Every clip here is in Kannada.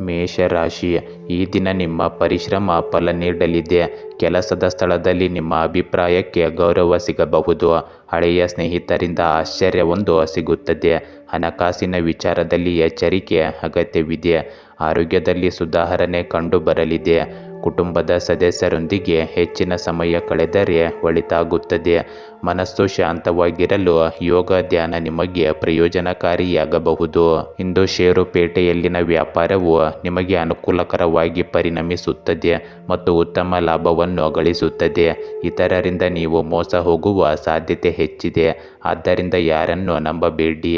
ಮೇಷರಾಶಿ ಈ ದಿನ ನಿಮ್ಮ ಪರಿಶ್ರಮ ಫಲ ನೀಡಲಿದೆ. ಕೆಲಸದ ಸ್ಥಳದಲ್ಲಿ ನಿಮ್ಮ ಅಭಿಪ್ರಾಯಕ್ಕೆ ಗೌರವ ಸಿಗಬಹುದು. ಹಳೆಯ ಸ್ನೇಹಿತರಿಂದ ಆಶ್ಚರ್ಯವೊಂದು ಸಿಗುತ್ತದೆ. ಹಣಕಾಸಿನ ವಿಚಾರದಲ್ಲಿ ಎಚ್ಚರಿಕೆ ಅಗತ್ಯವಿದೆ. ಆರೋಗ್ಯದಲ್ಲಿ ಸುಧಾರಣೆ ಕಂಡುಬರಲಿದೆ. ಕುಟುಂಬದ ಸದಸ್ಯರೊಂದಿಗೆ ಹೆಚ್ಚಿನ ಸಮಯ ಕಳೆದರೆ ಒಳಿತಾಗುತ್ತದೆ. ಮನಸ್ಸು ಶಾಂತವಾಗಿರಲು ಯೋಗ ಧ್ಯಾನ ನಿಮಗೆ ಪ್ರಯೋಜನಕಾರಿಯಾಗಬಹುದು. ಇಂದು ಷೇರುಪೇಟೆಯಲ್ಲಿನ ವ್ಯಾಪಾರವು ನಿಮಗೆ ಅನುಕೂಲಕರವಾಗಿ ಪರಿಣಮಿಸುತ್ತದೆ ಮತ್ತು ಉತ್ತಮ ಲಾಭವನ್ನು ಗಳಿಸುತ್ತದೆ. ಇತರರಿಂದ ನೀವು ಮೋಸ ಹೋಗುವ ಸಾಧ್ಯತೆ ಹೆಚ್ಚಿದೆ. ಆದ್ದರಿಂದ ಯಾರನ್ನು ನಂಬಬೇಡಿ.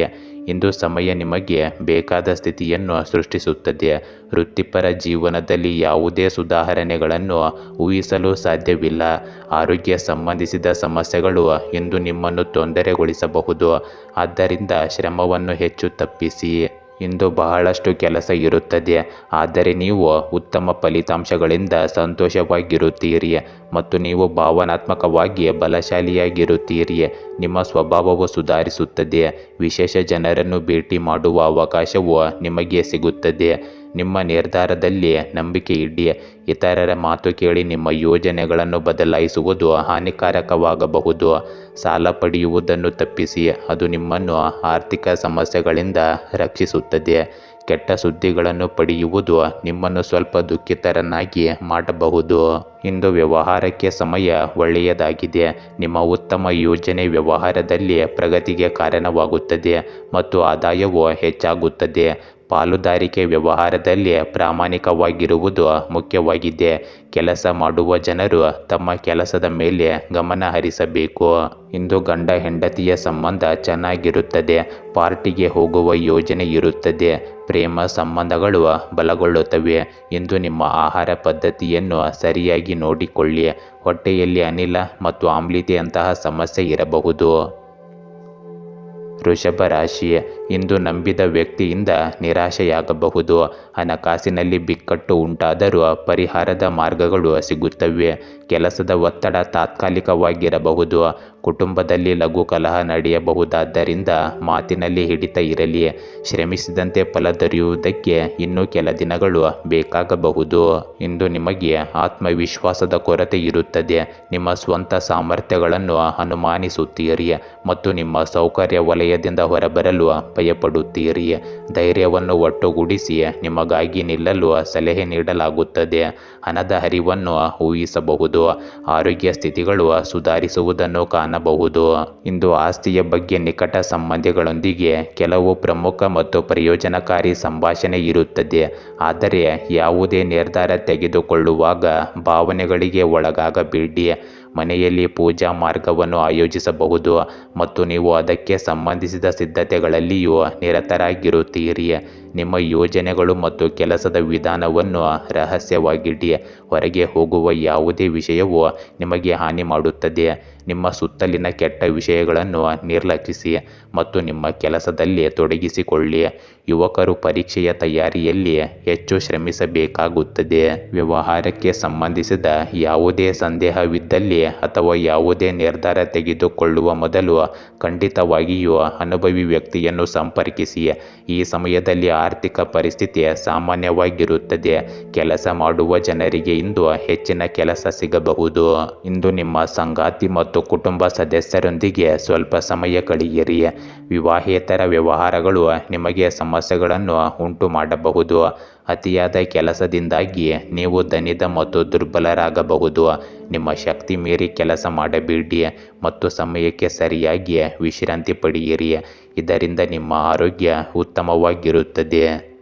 ಇಂದು ಸಮಯ ನಿಮಗೆ ಬೇಕಾದ ಸ್ಥಿತಿಯನ್ನು ಸೃಷ್ಟಿಸುತ್ತದೆ. ವೃತ್ತಿಪರ ಜೀವನದಲ್ಲಿ ಯಾವುದೇ ಸುಧಾರಣೆಗಳನ್ನು ಊಹಿಸಲು ಸಾಧ್ಯವಿಲ್ಲ. ಆರೋಗ್ಯ ಸಂಬಂಧಿಸಿದ ಸಮಸ್ಯೆಗಳು ಇಂದು ನಿಮ್ಮನ್ನು ತೊಂದರೆಗೊಳಿಸಬಹುದು. ಆದ್ದರಿಂದ ಶ್ರಮವನ್ನು ಹೆಚ್ಚು ತಪ್ಪಿಸಿ. ಇಂದು ಬಹಳಷ್ಟು ಕೆಲಸ ಇರುತ್ತದೆ. ಆದರೆ ನೀವು ಉತ್ತಮ ಫಲಿತಾಂಶಗಳಿಂದ ಸಂತೋಷವಾಗಿರುತ್ತೀರಿ ಮತ್ತು ನೀವು ಭಾವನಾತ್ಮಕವಾಗಿ ಬಲಶಾಲಿಯಾಗಿರುತ್ತೀರಿ. ನಿಮ್ಮ ಸ್ವಭಾವವು ಸುಧಾರಿಸುತ್ತದೆ. ವಿಶೇಷ ಜನರನ್ನು ಭೇಟಿ ಮಾಡುವ ಅವಕಾಶವು ನಿಮಗೆ ಸಿಗುತ್ತದೆ. ನಿಮ್ಮ ನಿರ್ಧಾರದಲ್ಲಿ ನಂಬಿಕೆ ಇಡಿ. ಇತರರ ಮಾತು ಕೇಳಿ ನಿಮ್ಮ ಯೋಜನೆಗಳನ್ನು ಬದಲಾಯಿಸುವುದು ಹಾನಿಕಾರಕವಾಗಬಹುದು. ಸಾಲ ಪಡೆಯುವುದನ್ನು ತಪ್ಪಿಸಿ, ಅದು ನಿಮ್ಮನ್ನು ಆರ್ಥಿಕ ಸಮಸ್ಯೆಗಳಿಂದ ರಕ್ಷಿಸುತ್ತದೆ. ಕೆಟ್ಟ ಸುದ್ದಿಗಳನ್ನು ಪಡೆಯುವುದು ನಿಮ್ಮನ್ನು ಸ್ವಲ್ಪ ದುಃಖಿತರನ್ನಾಗಿ ಮಾಡಬಹುದು. ಇಂದು ವ್ಯವಹಾರಕ್ಕೆ ಸಮಯ ಒಳ್ಳೆಯದಾಗಿದೆ. ನಿಮ್ಮ ಉತ್ತಮ ಯೋಜನೆ ವ್ಯವಹಾರದಲ್ಲಿ ಪ್ರಗತಿಗೆ ಕಾರಣವಾಗುತ್ತದೆ ಮತ್ತು ಆದಾಯವು ಹೆಚ್ಚಾಗುತ್ತದೆ. ಪಾಲುದಾರಿಕೆ ವ್ಯವಹಾರದಲ್ಲಿ ಪ್ರಾಮಾಣಿಕವಾಗಿರುವುದು ಮುಖ್ಯವಾಗಿದೆ. ಕೆಲಸ ಮಾಡುವ ಜನರು ತಮ್ಮ ಕೆಲಸದ ಮೇಲೆ ಗಮನ ಹರಿಸಬೇಕು. ಇಂದು ಗಂಡ ಹೆಂಡತಿಯ ಸಂಬಂಧ ಚೆನ್ನಾಗಿರುತ್ತದೆ. ಪಾರ್ಟಿಗೆ ಹೋಗುವ ಯೋಜನೆ ಇರುತ್ತದೆ. ಪ್ರೇಮ ಸಂಬಂಧಗಳು ಬಲಗೊಳ್ಳುತ್ತವೆ. ಇಂದು ನಿಮ್ಮ ಆಹಾರ ಪದ್ಧತಿಯನ್ನು ಸರಿಯಾಗಿ ನೋಡಿಕೊಳ್ಳಿ. ಹೊಟ್ಟೆಯಲ್ಲಿ ಅನಿಲ ಮತ್ತು ಆಮ್ಲೀತೆಯಂತಹ ಸಮಸ್ಯೆ ಇರಬಹುದು. ವೃಷಭ ರಾಶಿ ಇಂದು ನಂಬಿದ ವ್ಯಕ್ತಿಯಿಂದ ನಿರಾಶೆಯಾಗಬಹುದು. ಹಣಕಾಸಿನಲ್ಲಿ ಬಿಕ್ಕಟ್ಟು ಉಂಟಾದರೂ ಪರಿಹಾರದ ಮಾರ್ಗಗಳು ಸಿಗುತ್ತವೆ. ಕೆಲಸದ ಒತ್ತಡ ತಾತ್ಕಾಲಿಕವಾಗಿರಬಹುದು. ಕುಟುಂಬದಲ್ಲಿ ಲಘು ಕಲಹ ನಡೆಯಬಹುದಾದ್ದರಿಂದ ಮಾತಿನಲ್ಲಿ ಹಿಡಿತ ಇರಲಿ. ಶ್ರಮಿಸಿದಂತೆ ಫಲ ದೊರೆಯುವುದಕ್ಕೆ ಇನ್ನೂ ಕೆಲ ದಿನಗಳು ಬೇಕಾಗಬಹುದು. ಇಂದು ನಿಮಗೆ ಆತ್ಮವಿಶ್ವಾಸದ ಕೊರತೆ ಇರುತ್ತದೆ. ನಿಮ್ಮ ಸ್ವಂತ ಸಾಮರ್ಥ್ಯಗಳನ್ನು ಅನುಮಾನಿಸುತ್ತೀರಿ ಮತ್ತು ನಿಮ್ಮ ಸೌಕರ್ಯ ವಲಯದಿಂದ ಹೊರಬರಲು ಭಯಪಡುತ್ತೀರಿ. ಧೈರ್ಯವನ್ನು ಒಟ್ಟುಗೂಡಿಸಿ, ನಿಮಗಾಗಿ ನಿಲ್ಲಲು ಸಲಹೆ ನೀಡಲಾಗುತ್ತದೆ. ಹಣದ ಹರಿವನ್ನು ಊಹಿಸಬಹುದು. ಆರೋಗ್ಯ ಸ್ಥಿತಿಗಳು ಸುಧಾರಿಸುವುದನ್ನು ಕಾಣಬಹುದು. ಇಂದು ಆಸ್ತಿಯ ಬಗ್ಗೆ ನಿಕಟ ಸಂಬಂಧಿಗಳೊಂದಿಗೆ ಕೆಲವು ಪ್ರಮುಖ ಮತ್ತು ಪ್ರಯೋಜನಕಾರಿ ಸಂಭಾಷಣೆ ಇರುತ್ತದೆ. ಆದರೆ ಯಾವುದೇ ನಿರ್ಧಾರ ತೆಗೆದುಕೊಳ್ಳುವಾಗ ಭಾವನೆಗಳಿಗೆ ಒಳಗಾಗಬೇಡಿ. ಮನೆಯಲ್ಲಿ ಪೂಜಾ ಮಾರ್ಗವನ್ನು ಆಯೋಜಿಸಬಹುದು ಮತ್ತು ನೀವು ಅದಕ್ಕೆ ಸಂಬಂಧಿಸಿದ ಸಿದ್ಧತೆಗಳಲ್ಲಿಯೂ ನಿರತರಾಗಿರುತ್ತೀರಿ. ನಿಮ್ಮ ಯೋಜನೆಗಳು ಮತ್ತು ಕೆಲಸದ ವಿಧಾನವನ್ನು ರಹಸ್ಯವಾಗಿಡಿ, ಹೊರಗೆ ಹೋಗುವ ಯಾವುದೇ ವಿಷಯವು ನಿಮಗೆ ಹಾನಿ ಮಾಡುತ್ತದೆ. ನಿಮ್ಮ ಸುತ್ತಲಿನ ಕೆಟ್ಟ ವಿಷಯಗಳನ್ನು ನಿರ್ಲಕ್ಷಿಸಿ ಮತ್ತು ನಿಮ್ಮ ಕೆಲಸದಲ್ಲಿ ತೊಡಗಿಸಿಕೊಳ್ಳಿ. ಯುವಕರು ಪರೀಕ್ಷೆಯ ತಯಾರಿಯಲ್ಲಿ ಹೆಚ್ಚು ಶ್ರಮಿಸಬೇಕಾಗುತ್ತದೆ. ವ್ಯವಹಾರಕ್ಕೆ ಸಂಬಂಧಿಸಿದ ಯಾವುದೇ ಸಂದೇಹವಿದ್ದಲ್ಲಿ ಅಥವಾ ಯಾವುದೇ ನಿರ್ಧಾರ ತೆಗೆದುಕೊಳ್ಳುವ ಮೊದಲು ಖಂಡಿತವಾಗಿಯೂ ಅನುಭವಿ ವ್ಯಕ್ತಿಯನ್ನು ಸಂಪರ್ಕಿಸಿ. ಈ ಸಮಯದಲ್ಲಿ ಆರ್ಥಿಕ ಪರಿಸ್ಥಿತಿ ಸಾಮಾನ್ಯವಾಗಿರುತ್ತದೆ. ಕೆಲಸ ಮಾಡುವ ಜನರಿಗೆ ಇಂದು ಹೆಚ್ಚಿನ ಕೆಲಸ ಸಿಗಬಹುದು. ಇಂದು ನಿಮ್ಮ ಸಂಗಾತಿ ಮತ್ತು ಕುಟುಂಬ ಸದಸ್ಯರೊಂದಿಗೆ ಸ್ವಲ್ಪ ಸಮಯ ಕಳೆಯಿರಿ. ವಿವಾಹೇತರ ವ್ಯವಹಾರಗಳು ನಿಮಗೆ ಸಮಸ್ಯೆಗಳನ್ನು ಉಂಟು ಮಾಡಬಹುದು. ಅತಿಯಾದ ಕೆಲಸದಿಂದಾಗಿ ನೀವು ದನಿದ ಮತ್ತು ದುರ್ಬಲರಾಗಬಹುದು. ನಿಮ್ಮ ಶಕ್ತಿ ಮೀರಿ ಕೆಲಸ ಮಾಡಬೇಡಿ ಮತ್ತು ಸಮಯಕ್ಕೆ ಸರಿಯಾಗಿ ವಿಶ್ರಾಂತಿ ಪಡೆಯಿರಿ. ಇದರಿಂದ ನಿಮ್ಮ ಆರೋಗ್ಯ ಉತ್ತಮವಾಗಿರುತ್ತದೆ.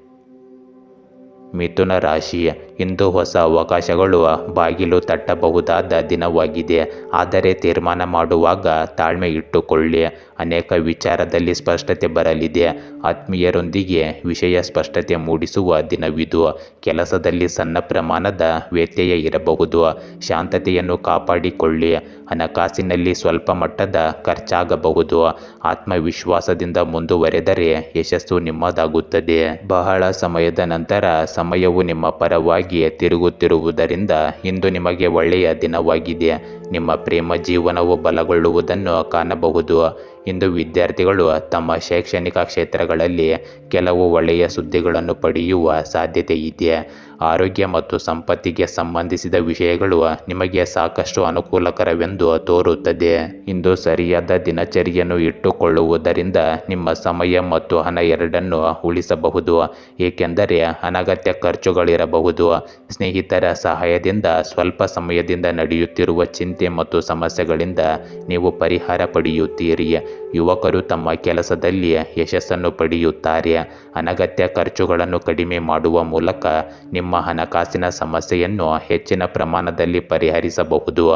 ಮಿಥುನ ರಾಶಿ ಇಂದು ಹೊಸ ಅವಕಾಶಗಳು ಬಾಗಿಲು ತಟ್ಟಬಹುದಾದ ದಿನವಾಗಿದೆ. ಆದರೆ ತೀರ್ಮಾನ ಮಾಡುವಾಗ ತಾಳ್ಮೆ ಇಟ್ಟುಕೊಳ್ಳಿ. ಅನೇಕ ವಿಚಾರದಲ್ಲಿ ಸ್ಪಷ್ಟತೆ ಬರಲಿದೆ. ಆತ್ಮೀಯರೊಂದಿಗೆ ವಿಷಯ ಸ್ಪಷ್ಟತೆ ಮೂಡಿಸುವ ದಿನವಿದು. ಕೆಲಸದಲ್ಲಿ ಸಣ್ಣ ಪ್ರಮಾಣದ ವ್ಯತ್ಯಯ ಇರಬಹುದು. ಶಾಂತತೆಯನ್ನು ಕಾಪಾಡಿಕೊಳ್ಳಿ. ಹಣಕಾಸಿನಲ್ಲಿ ಸ್ವಲ್ಪ ಮಟ್ಟದ ಖರ್ಚಾಗಬಹುದು. ಆತ್ಮವಿಶ್ವಾಸದಿಂದ ಮುಂದುವರೆದರೆ ಯಶಸ್ಸು ನಿಮ್ಮದಾಗುತ್ತದೆ. ಬಹಳ ಸಮಯದ ನಂತರ ಸಮಯವು ನಿಮ್ಮ ಪರವಾಗಿ ತಿರುಗುತ್ತಿರುವುದರಿಂದ ಇಂದು ನಿಮಗೆ ಒಳ್ಳೆಯ ದಿನವಾಗಿದೆ. ನಿಮ್ಮ ಪ್ರೇಮ ಜೀವನವು ಬಲಗೊಳ್ಳುವುದನ್ನು ಕಾಣಬಹುದು. ಇಂದು ವಿದ್ಯಾರ್ಥಿಗಳು ತಮ್ಮ ಶೈಕ್ಷಣಿಕ ಕ್ಷೇತ್ರಗಳಲ್ಲಿ ಕೆಲವು ಒಳ್ಳೆಯ ಸುದ್ದಿಗಳನ್ನು ಪಡೆಯುವ ಸಾಧ್ಯತೆ ಇದೆ. ಆರೋಗ್ಯ ಮತ್ತು ಸಂಪತ್ತಿಗೆ ಸಂಬಂಧಿಸಿದ ವಿಷಯಗಳು ನಿಮಗೆ ಸಾಕಷ್ಟು ಅನುಕೂಲಕರವೆಂದು ತೋರುತ್ತದೆ. ಇಂದು ಸರಿಯಾದ ದಿನಚರಿಯನ್ನು ಇಟ್ಟುಕೊಳ್ಳುವುದರಿಂದ ನಿಮ್ಮ ಸಮಯ ಮತ್ತು ಹಣ ಎರಡನ್ನು ಉಳಿಸಬಹುದು. ಏಕೆಂದರೆ ಅನಗತ್ಯ ಖರ್ಚುಗಳಿರಬಹುದು. ಸ್ನೇಹಿತರ ಸಹಾಯದಿಂದ ಸ್ವಲ್ಪ ಸಮಯದಿಂದ ನಡೆಯುತ್ತಿರುವ ಚಿಂತೆ ಮತ್ತು ಸಮಸ್ಯೆಗಳಿಂದ ನೀವು ಪರಿಹಾರ ಪಡೆಯುತ್ತೀರಿ. ಯುವಕರು ತಮ್ಮ ಕೆಲಸದಲ್ಲಿ ಯಶಸ್ಸನ್ನು ಪಡೆಯುತ್ತಾರೆ. ಅನಗತ್ಯ ಖರ್ಚುಗಳನ್ನು ಕಡಿಮೆ ಮಾಡುವ ಮೂಲಕ ನಿಮ್ಮ ಹಣಕಾಸಿನ ಸಮಸ್ಯೆಯನ್ನು ಹೆಚ್ಚಿನ ಪ್ರಮಾಣದಲ್ಲಿ ಪರಿಹರಿಸಬಹುದು.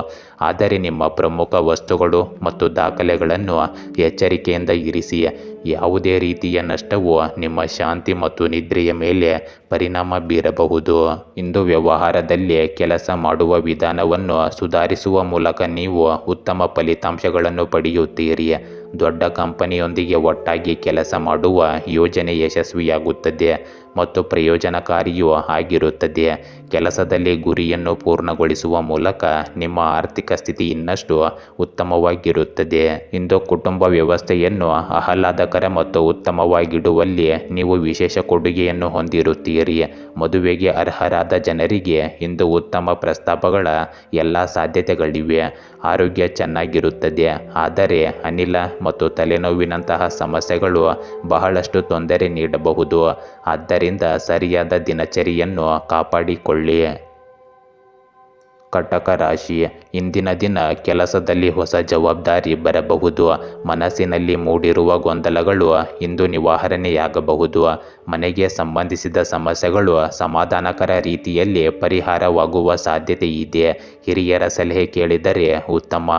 ಆದರೆ ನಿಮ್ಮ ಪ್ರಮುಖ ವಸ್ತುಗಳು ಮತ್ತು ದಾಖಲೆಗಳನ್ನು ಎಚ್ಚರಿಕೆಯಿಂದ ಇರಿಸಿ. ಯಾವುದೇ ರೀತಿಯ ನಷ್ಟವು ನಿಮ್ಮ ಶಾಂತಿ ಮತ್ತು ನಿದ್ರೆಯ ಮೇಲೆ ಪರಿಣಾಮ ಬೀರಬಹುದು. ಇಂದು ವ್ಯವಹಾರದಲ್ಲಿ ಕೆಲಸ ಮಾಡುವ ವಿಧಾನವನ್ನು ಸುಧಾರಿಸುವ ಮೂಲಕ ನೀವು ಉತ್ತಮ ಫಲಿತಾಂಶಗಳನ್ನು ಪಡೆಯುತ್ತೀರಿ. ದೊಡ್ಡ ಕಂಪನಿಯೊಂದಿಗೆ ಒಟ್ಟಾಗಿ ಕೆಲಸ ಮಾಡುವ ಯೋಜನೆ ಯಶಸ್ವಿಯಾಗುತ್ತದೆ. ಮತ್ತು ಪ್ರಯೋಜನಕಾರಿಯೂ ಆಗಿರುತ್ತದೆ. ಕೆಲಸದಲ್ಲಿ ಗುರಿಯನ್ನು ಪೂರ್ಣಗೊಳಿಸುವ ಮೂಲಕ ನಿಮ್ಮ ಆರ್ಥಿಕ ಸ್ಥಿತಿ ಇನ್ನಷ್ಟು ಉತ್ತಮವಾಗಿರುತ್ತದೆ. ಇಂದು ಕುಟುಂಬ ವ್ಯವಸ್ಥೆಯನ್ನು ಆಹ್ಲಾದಕರ ಮತ್ತು ಉತ್ತಮವಾಗಿಡುವಲ್ಲಿ ನೀವು ವಿಶೇಷ ಕೊಡುಗೆಯನ್ನು ಹೊಂದಿರುತ್ತೀರಿ. ಮದುವೆಗೆ ಅರ್ಹರಾದ ಜನರಿಗೆ ಇಂದು ಉತ್ತಮ ಪ್ರಸ್ತಾಪಗಳ ಎಲ್ಲ ಸಾಧ್ಯತೆಗಳಿವೆ. ಆರೋಗ್ಯ ಚೆನ್ನಾಗಿರುತ್ತದೆ. ಆದರೆ ಅನಿಲ ಮತ್ತು ತಲೆನೋವಿನಂತಹ ಸಮಸ್ಯೆಗಳು ಬಹಳಷ್ಟು ತೊಂದರೆ ನೀಡಬಹುದು. ಆದ್ದರಿಂದ ಸರಿಯಾದ ದಿನಚರಿಯನ್ನು ಕಾಪಾಡಿಕೊಳ್ಳಿ. ಕಟಕ ರಾಶಿ, ಇಂದಿನ ದಿನ ಕೆಲಸದಲ್ಲಿ ಹೊಸ ಜವಾಬ್ದಾರಿ ಬರಬಹುದು. ಮನಸ್ಸಿನಲ್ಲಿ ಮೂಡಿರುವ ಗೊಂದಲಗಳು ಇಂದು ನಿವಾರಣೆಯಾಗಬಹುದು. ಮನೆಗೆ ಸಂಬಂಧಿಸಿದ ಸಮಸ್ಯೆಗಳು ಸಮಾಧಾನಕರ ರೀತಿಯಲ್ಲಿ ಪರಿಹಾರವಾಗುವ ಸಾಧ್ಯತೆ ಇದೆ. ಹಿರಿಯರ ಸಲಹೆ ಕೇಳಿದರೆ ಉತ್ತಮ.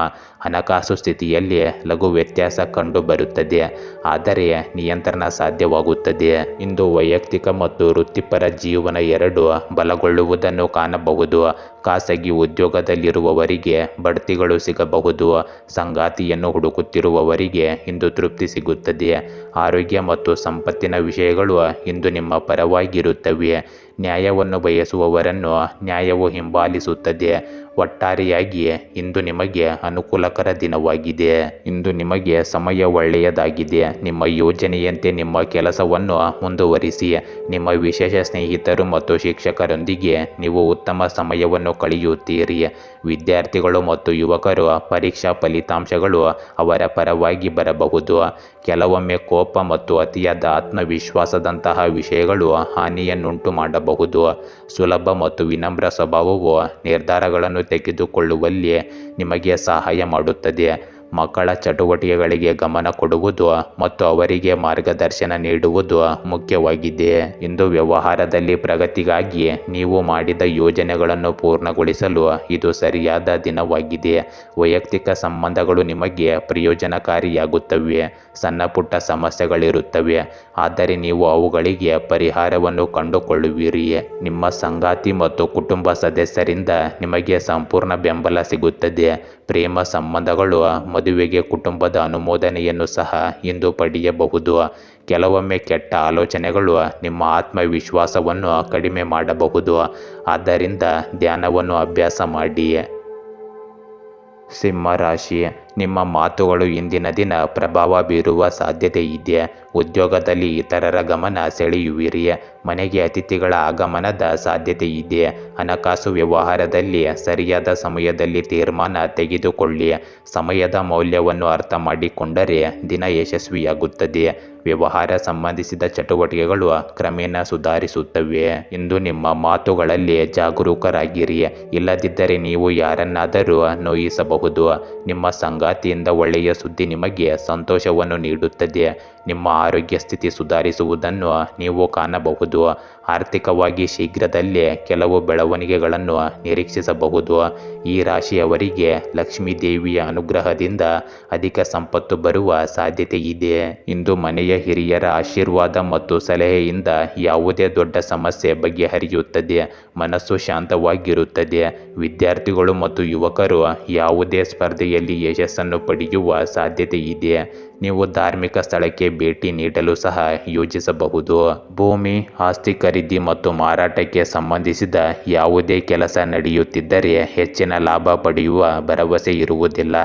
ಹಣಕಾಸು ಸ್ಥಿತಿಯಲ್ಲಿ ಲಘು ವ್ಯತ್ಯಾಸ ಕಂಡುಬರುತ್ತದೆ ಆದರೆ ನಿಯಂತ್ರಣ ಸಾಧ್ಯವಾಗುತ್ತದೆ. ಇಂದು ವೈಯಕ್ತಿಕ ಮತ್ತು ವೃತ್ತಿಪರ ಜೀವನ ಎರಡು ಬಲಗೊಳ್ಳುವುದನ್ನು ಕಾಣಬಹುದು. ಖಾಸಗಿ ಉದ್ಯೋಗದಲ್ಲಿರುವವರಿಗೆ ಬಡ್ತಿಗಳು ಸಿಗಬಹುದು. ಸಂಗಾತಿಯನ್ನು ಹುಡುಕುತ್ತಿರುವವರಿಗೆ ಇಂದು ತೃಪ್ತಿ ಸಿಗುತ್ತದೆ. ಆರೋಗ್ಯ ಮತ್ತು ಸಂಪತ್ತಿನ ವಿಷಯಗಳು ಇಂದು ನಿಮ್ಮ ಪರವಾಗಿರುತ್ತವೆ. ನ್ಯಾಯವನ್ನು ಬಯಸುವವರನ್ನು ನ್ಯಾಯವು ಹಿಂಬಾಲಿಸುತ್ತದೆ. ಒಟ್ಟಾರೆಯಾಗಿ, ಇಂದು ನಿಮಗೆ ಅನುಕೂಲಕರ ದಿನವಾಗಿದೆ. ಇಂದು ನಿಮಗೆ ಸಮಯ ಒಳ್ಳೆಯದಾಗಿದೆ. ನಿಮ್ಮ ಯೋಜನೆಯಂತೆ ನಿಮ್ಮ ಕೆಲಸವನ್ನು ಮುಂದುವರಿಸಿ. ನಿಮ್ಮ ವಿಶೇಷ ಸ್ನೇಹಿತರು ಮತ್ತು ಶಿಕ್ಷಕರೊಂದಿಗೆ ನೀವು ಉತ್ತಮ ಸಮಯವನ್ನು ಕಳೆಯುತ್ತೀರಿ. ವಿದ್ಯಾರ್ಥಿಗಳು ಮತ್ತು ಯುವಕರು ಪರೀಕ್ಷಾ ಫಲಿತಾಂಶಗಳು ಅವರ ಪರವಾಗಿ ಬರಬಹುದು. ಕೆಲವೊಮ್ಮೆ ಕೋಪ ಮತ್ತು ಅತಿಯಾದ ಆತ್ಮವಿಶ್ವಾಸದಂತಹ ವಿಷಯಗಳು ಹಾನಿಯನ್ನುಂಟು ಮಾಡಬಹುದು ಸುಲಭ ಮತ್ತು ವಿನಮ್ರ ಸ್ವಭಾವವು? ನಿರ್ಧಾರಗಳನ್ನು ತೆಗೆದುಕೊಳ್ಳುವಲ್ಲಿ ನಿಮಗೆ ಸಹಾಯ ಮಾಡುತ್ತದೆ. ಮಕ್ಕಳ ಚಟುವಟಿಕೆಗಳಿಗೆ ಗಮನ ಕೊಡುವುದು ಮತ್ತು ಅವರಿಗೆ ಮಾರ್ಗದರ್ಶನ ನೀಡುವುದು ಮುಖ್ಯವಾಗಿದೆ. ಇಂದು ವ್ಯವಹಾರದಲ್ಲಿ ಪ್ರಗತಿಗಾಗಿ ನೀವು ಮಾಡಿದ ಯೋಜನೆಗಳನ್ನು ಪೂರ್ಣಗೊಳಿಸಲು ಇದು ಸರಿಯಾದ ದಿನವಾಗಿದೆ. ವೈಯಕ್ತಿಕ ಸಂಬಂಧಗಳು ನಿಮಗೆ ಪ್ರಯೋಜನಕಾರಿಯಾಗುತ್ತವೆ. ಸಣ್ಣ ಪುಟ್ಟ ಸಮಸ್ಯೆಗಳಿರುತ್ತವೆ. ಆದರೆ ನೀವು ಅವುಗಳಿಗೆ ಪರಿಹಾರವನ್ನು ಕಂಡುಕೊಳ್ಳುವಿರಿ. ನಿಮ್ಮ ಸಂಗಾತಿ ಮತ್ತು ಕುಟುಂಬ ಸದಸ್ಯರಿಂದ ನಿಮಗೆ ಸಂಪೂರ್ಣ ಬೆಂಬಲ ಸಿಗುತ್ತದೆ. ಪ್ರೇಮ ಸಂಬಂಧಗಳು, ಮದುವೆಗೆ ಕುಟುಂಬದ ಅನುಮೋದನೆಯನ್ನು ಸಹ ಇಂದು ಪಡೆಯಬಹುದು. ಕೆಲವೊಮ್ಮೆ ಕೆಟ್ಟ ಆಲೋಚನೆಗಳು ನಿಮ್ಮ ಆತ್ಮವಿಶ್ವಾಸವನ್ನು ಕಡಿಮೆ ಮಾಡಬಹುದು. ಆದ್ದರಿಂದ ಧ್ಯಾನವನ್ನು ಅಭ್ಯಾಸ ಮಾಡಿ. ಸಿಂಹ ರಾಶಿ ನಿಮ್ಮ ಮಾತುಗಳು ಇಂದಿನ ದಿನ ಪ್ರಭಾವ ಬೀರುವ ಸಾಧ್ಯತೆ ಇದೆ ಉದ್ಯೋಗದಲ್ಲಿ ಇತರರ ಗಮನ ಸೆಳೆಯುವಿರಿ ಮನೆಗೆ ಅತಿಥಿಗಳ ಆಗಮನದ ಸಾಧ್ಯತೆ ಇದೆ ಹಣಕಾಸು ವ್ಯವಹಾರದಲ್ಲಿ ಸರಿಯಾದ ಸಮಯದಲ್ಲಿ ತೀರ್ಮಾನ ತೆಗೆದುಕೊಳ್ಳಿ ಸಮಯದ ಮೌಲ್ಯವನ್ನು ಅರ್ಥ ಮಾಡಿಕೊಂಡರೆ ದಿನ ಯಶಸ್ವಿಯಾಗುತ್ತದೆ ವ್ಯವಹಾರ ಸಂಬಂಧಿಸಿದ ಚಟುವಟಿಕೆಗಳು ಕ್ರಮೇಣ ಸುಧಾರಿಸುತ್ತವೆ. ಎಂದು ನಿಮ್ಮ ಮಾತುಗಳಲ್ಲಿ ಜಾಗರೂಕರಾಗಿರಿ. ಇಲ್ಲದಿದ್ದರೆ ನೀವು ಯಾರನ್ನಾದರೂ ನೋಯಿಸಬಹುದು. ನಿಮ್ಮ ಸಂಗಾತಿಯಿಂದ ಒಳ್ಳೆಯ ಸುದ್ದಿ ನಿಮಗೆ ಸಂತೋಷವನ್ನು ನೀಡುತ್ತದೆ. ನಿಮ್ಮ ಆರೋಗ್ಯ ಸ್ಥಿತಿ ಸುಧಾರಿಸುವುದನ್ನು ನೀವು ಕಾಣಬಹುದು. ಆರ್ಥಿಕವಾಗಿ ಶೀಘ್ರದಲ್ಲೇ ಕೆಲವು ಬೆಳವಣಿಗೆಗಳನ್ನು ನಿರೀಕ್ಷಿಸಬಹುದು. ಈ ರಾಶಿಯವರಿಗೆ ಲಕ್ಷ್ಮೀ ದೇವಿಯ ಅನುಗ್ರಹದಿಂದ ಅಧಿಕ ಸಂಪತ್ತು ಬರುವ ಸಾಧ್ಯತೆ ಇದೆ ಇಂದು ಮನೆಯ ಹಿರಿಯರ ಆಶೀರ್ವಾದ ಮತ್ತು ಸಲಹೆಯಿಂದ ಯಾವುದೇ ದೊಡ್ಡ ಸಮಸ್ಯೆ ಬಗೆಹರಿಯುತ್ತದೆ, ಮನಸ್ಸು ಶಾಂತವಾಗಿರುತ್ತದೆ. ವಿದ್ಯಾರ್ಥಿಗಳು ಮತ್ತು ಯುವಕರು ಯಾವುದೇ ಸ್ಪರ್ಧೆಯಲ್ಲಿ ಯಶಸ್ಸನ್ನು ಪಡೆಯುವ ಸಾಧ್ಯತೆ ಇದೆ ನೀವು ಧಾರ್ಮಿಕ ಸ್ಥಳಕ್ಕೆ ಭೇಟಿ ನೀಡಲು ಸಹ ಯೋಜಿಸಬಹುದು. ಭೂಮಿ, ಆಸ್ತಿ ಖರೀದಿ ಮತ್ತು ಮಾರಾಟಕ್ಕೆ ಸಂಬಂಧಿಸಿದ ಯಾವುದೇ ಕೆಲಸ ನಡೆಯುತ್ತಿದ್ದರೆ ಹೆಚ್ಚಿನ ಲಾಭ ಪಡೆಯುವ ಭರವಸೆ ಇರುವುದಿಲ್ಲ.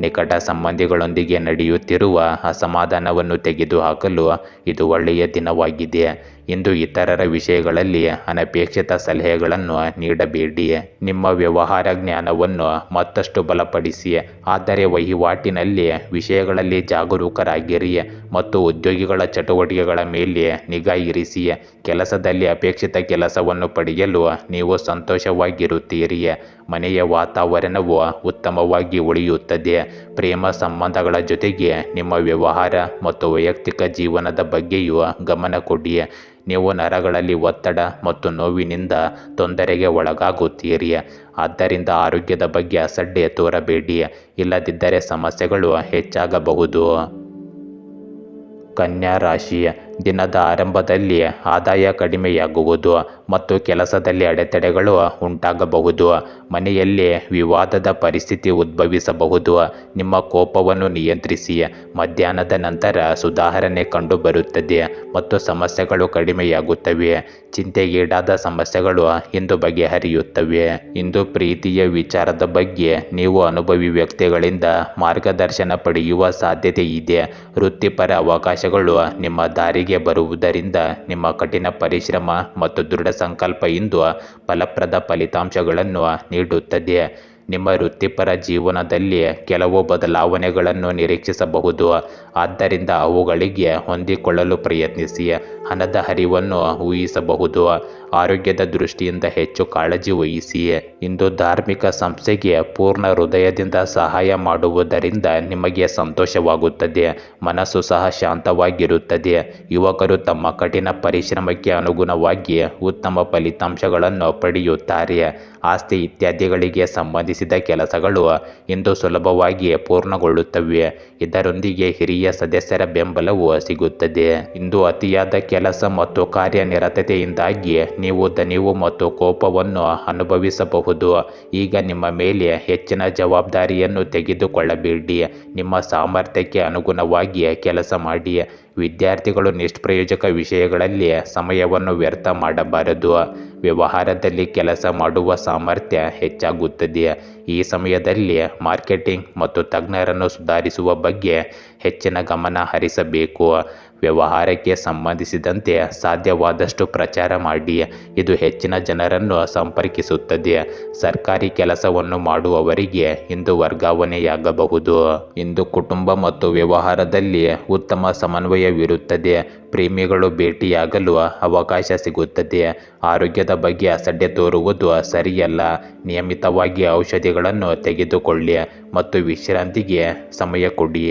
ನಿಕಟ ಸಂಬಂಧಿಗಳೊಂದಿಗೆ ನಡೆಯುತ್ತಿರುವ ಅಸಮಾಧಾನವನ್ನು ತೆಗೆದುಹಾಕಲು ಇದು ಒಳ್ಳೆಯ ದಿನವಾಗಿದೆ. ಇಂದು ಇತರರ ವಿಷಯಗಳಲ್ಲಿ ಅನಪೇಕ್ಷಿತ ಸಲಹೆಗಳನ್ನು ನೀಡಬೇಡಿ. ನಿಮ್ಮ ವ್ಯವಹಾರ ಜ್ಞಾನವನ್ನು ಮತ್ತಷ್ಟು ಬಲಪಡಿಸಿ. ಆದರೆ ವಹಿವಾಟಿನಲ್ಲಿ ವಿಷಯಗಳಲ್ಲಿ ಜಾಗರೂಕರಾಗಿರಿ ಮತ್ತು ಉದ್ಯೋಗಿಗಳ ಚಟುವಟಿಕೆಗಳ ಮೇಲೆ ನಿಗಾ ಇರಿಸಿ. ಕೆಲಸದಲ್ಲಿ ಅಪೇಕ್ಷಿತ ಕೆಲಸವನ್ನು ಪಡೆಯಲು ನೀವು ಸಂತೋಷವಾಗಿರುತ್ತೀರಿ. ಮನೆಯ ವಾತಾವರಣವು ಉತ್ತಮವಾಗಿ ಉಳಿಯುತ್ತದೆ. ಪ್ರೇಮ ಸಂಬಂಧಗಳ ಜೊತೆಗೆ ನಿಮ್ಮ ವ್ಯವಹಾರ ಮತ್ತು ವೈಯಕ್ತಿಕ ಜೀವನದ ಬಗ್ಗೆಯೂ ಗಮನ ಕೊಡಿ. ನೀವು ನರಗಳಲ್ಲಿ ಒತ್ತಡ ಮತ್ತು ನೋವಿನಿಂದ ತೊಂದರೆಗೆ ಒಳಗಾಗುತ್ತೀರಿ. ಆದ್ದರಿಂದ ಆರೋಗ್ಯದ ಬಗ್ಗೆ ಅಸಡ್ಡೆ ತೋರಬೇಡಿ. ಇಲ್ಲದಿದ್ದರೆ ಸಮಸ್ಯೆಗಳು ಹೆಚ್ಚಾಗಬಹುದು. ಕನ್ಯಾ ರಾಶಿ ದಿನದ ಆರಂಭದಲ್ಲಿ ಆದಾಯ ಕಡಿಮೆಯಾಗುವುದು ಮತ್ತು ಕೆಲಸದಲ್ಲಿ ಅಡೆತಡೆಗಳು ಉಂಟಾಗಬಹುದು. ಮನೆಯಲ್ಲಿ ವಿವಾದದ ಪರಿಸ್ಥಿತಿ ಉದ್ಭವಿಸಬಹುದು. ನಿಮ್ಮ ಕೋಪವನ್ನು ನಿಯಂತ್ರಿಸಿ. ಮಧ್ಯಾಹ್ನದ ನಂತರ ಸುಧಾರಣೆ ಕಂಡುಬರುತ್ತದೆ ಮತ್ತು ಸಮಸ್ಯೆಗಳು ಕಡಿಮೆಯಾಗುತ್ತವೆ. ಚಿಂತೆಗೀಡಾದ ಸಮಸ್ಯೆಗಳು ಇಂದು ಬಗೆಹರಿಯುತ್ತವೆ. ಇಂದು ಪ್ರೀತಿಯ ವಿಚಾರದ ಬಗ್ಗೆ ನೀವು ಅನುಭವಿ ವ್ಯಕ್ತಿಗಳಿಂದ ಮಾರ್ಗದರ್ಶನ ಪಡೆಯುವ ಸಾಧ್ಯತೆ ಇದೆ. ವೃತ್ತಿಪರ ಅವಕಾಶಗಳು ನಿಮ್ಮ ದಾರಿಗೆ ಬರುವುದರಿಂದ ನಿಮ್ಮ ಕಠಿಣ ಪರಿಶ್ರಮ ಮತ್ತು ದೃಢ ಸಂಕಲ್ಪ ಇಂದು ಫಲಪ್ರದ ಫಲಿತಾಂಶಗಳನ್ನು ನೀಡುತ್ತದೆ. ನಿಮ್ಮ ವೃತ್ತಿಪರ ಜೀವನದಲ್ಲಿ ಕೆಲವು ಬದಲಾವಣೆಗಳನ್ನು ನಿರೀಕ್ಷಿಸಬಹುದು. ಆದ್ದರಿಂದ ಅವುಗಳಿಗೆ ಹೊಂದಿಕೊಳ್ಳಲು ಪ್ರಯತ್ನಿಸಿ. ಹಣದ ಹರಿವನ್ನು ಊಹಿಸಬಹುದು. ಆರೋಗ್ಯದ ದೃಷ್ಟಿಯಿಂದ ಹೆಚ್ಚು ಕಾಳಜಿ ವಹಿಸಿ. ಇಂದು ಧಾರ್ಮಿಕ ಸಂಸ್ಥೆಗೆ ಪೂರ್ಣ ಹೃದಯದಿಂದ ಸಹಾಯ ಮಾಡುವುದರಿಂದ ನಿಮಗೆ ಸಂತೋಷವಾಗುತ್ತದೆ. ಮನಸ್ಸು ಸಹ ಶಾಂತವಾಗಿರುತ್ತದೆ. ಯುವಕರು ತಮ್ಮ ಕಠಿಣ ಪರಿಶ್ರಮಕ್ಕೆ ಅನುಗುಣವಾಗಿ ಉತ್ತಮ ಫಲಿತಾಂಶಗಳನ್ನು ಪಡೆಯುತ್ತಾರೆ. ಆಸ್ತಿ ಇತ್ಯಾದಿಗಳಿಗೆ ಸಂಬಂಧಿಸಿದ ಕೆಲಸಗಳು ಇಂದು ಸುಲಭವಾಗಿಯೇ ಪೂರ್ಣಗೊಳ್ಳುತ್ತವೆ. ಇದರೊಂದಿಗೆ ಹಿರಿಯ ಸದಸ್ಯರ ಬೆಂಬಲವು ಸಿಗುತ್ತದೆ. ಇಂದು ಅತಿಯಾದ ಕೆಲಸ ಮತ್ತು ಕಾರ್ಯನಿರತತೆಯಿಂದಾಗಿ ನೀವು ದಣಿವು ಮತ್ತು ಕೋಪವನ್ನು ಅನುಭವಿಸಬಹುದು. ಈಗ ನಿಮ್ಮ ಮೇಲೆ ಹೆಚ್ಚಿನ ಜವಾಬ್ದಾರಿಯನ್ನು ತೆಗೆದುಕೊಳ್ಳಬೇಡಿ. ನಿಮ್ಮ ಸಾಮರ್ಥ್ಯಕ್ಕೆ ಅನುಗುಣವಾಗಿ ಕೆಲಸ ಮಾಡಿ. ವಿದ್ಯಾರ್ಥಿಗಳು ನಿಷ್ಪ್ರಯೋಜಕ ವಿಷಯಗಳಲ್ಲಿ ಸಮಯವನ್ನು ವ್ಯರ್ಥ ಮಾಡಬಾರದು. ವ್ಯವಹಾರದಲ್ಲಿ ಕೆಲಸ ಮಾಡುವ ಸಾಮರ್ಥ್ಯ ಹೆಚ್ಚಾಗುತ್ತದೆ. ಈ ಸಮಯದಲ್ಲಿ ಮಾರ್ಕೆಟಿಂಗ್ ಮತ್ತು ತಜ್ಞರನ್ನು ಸುಧಾರಿಸುವ ಬಗ್ಗೆ ಹೆಚ್ಚಿನ ಗಮನ ಹರಿಸಬೇಕು. ವ್ಯವಹಾರಕ್ಕೆ ಸಂಬಂಧಿಸಿದಂತೆ ಸಾಧ್ಯವಾದಷ್ಟು ಪ್ರಚಾರ ಮಾಡಿ. ಇದು ಹೆಚ್ಚಿನ ಜನರನ್ನು ಸಂಪರ್ಕಿಸುತ್ತದೆ. ಸರ್ಕಾರಿ ಕೆಲಸವನ್ನು ಮಾಡುವವರಿಗೆ ಇಂದು ವರ್ಗಾವಣೆಯಾಗಬಹುದು. ಇಂದು ಕುಟುಂಬ ಮತ್ತು ವ್ಯವಹಾರದಲ್ಲಿ ಉತ್ತಮ ಸಮನ್ವಯವಿರುತ್ತದೆ. ಪ್ರೇಮಿಗಳು ಭೇಟಿಯಾಗಲು ಅವಕಾಶ ಸಿಗುತ್ತದೆ. ಆರೋಗ್ಯದ ಬಗ್ಗೆ ಅಸಡ್ಡೆ ತೋರುವುದು ಸರಿಯಲ್ಲ. ನಿಯಮಿತವಾಗಿ ಔಷಧಿಗಳನ್ನು ತೆಗೆದುಕೊಳ್ಳಿ ಮತ್ತು ವಿಶ್ರಾಂತಿಗೆ ಸಮಯ ಕೊಡಿ.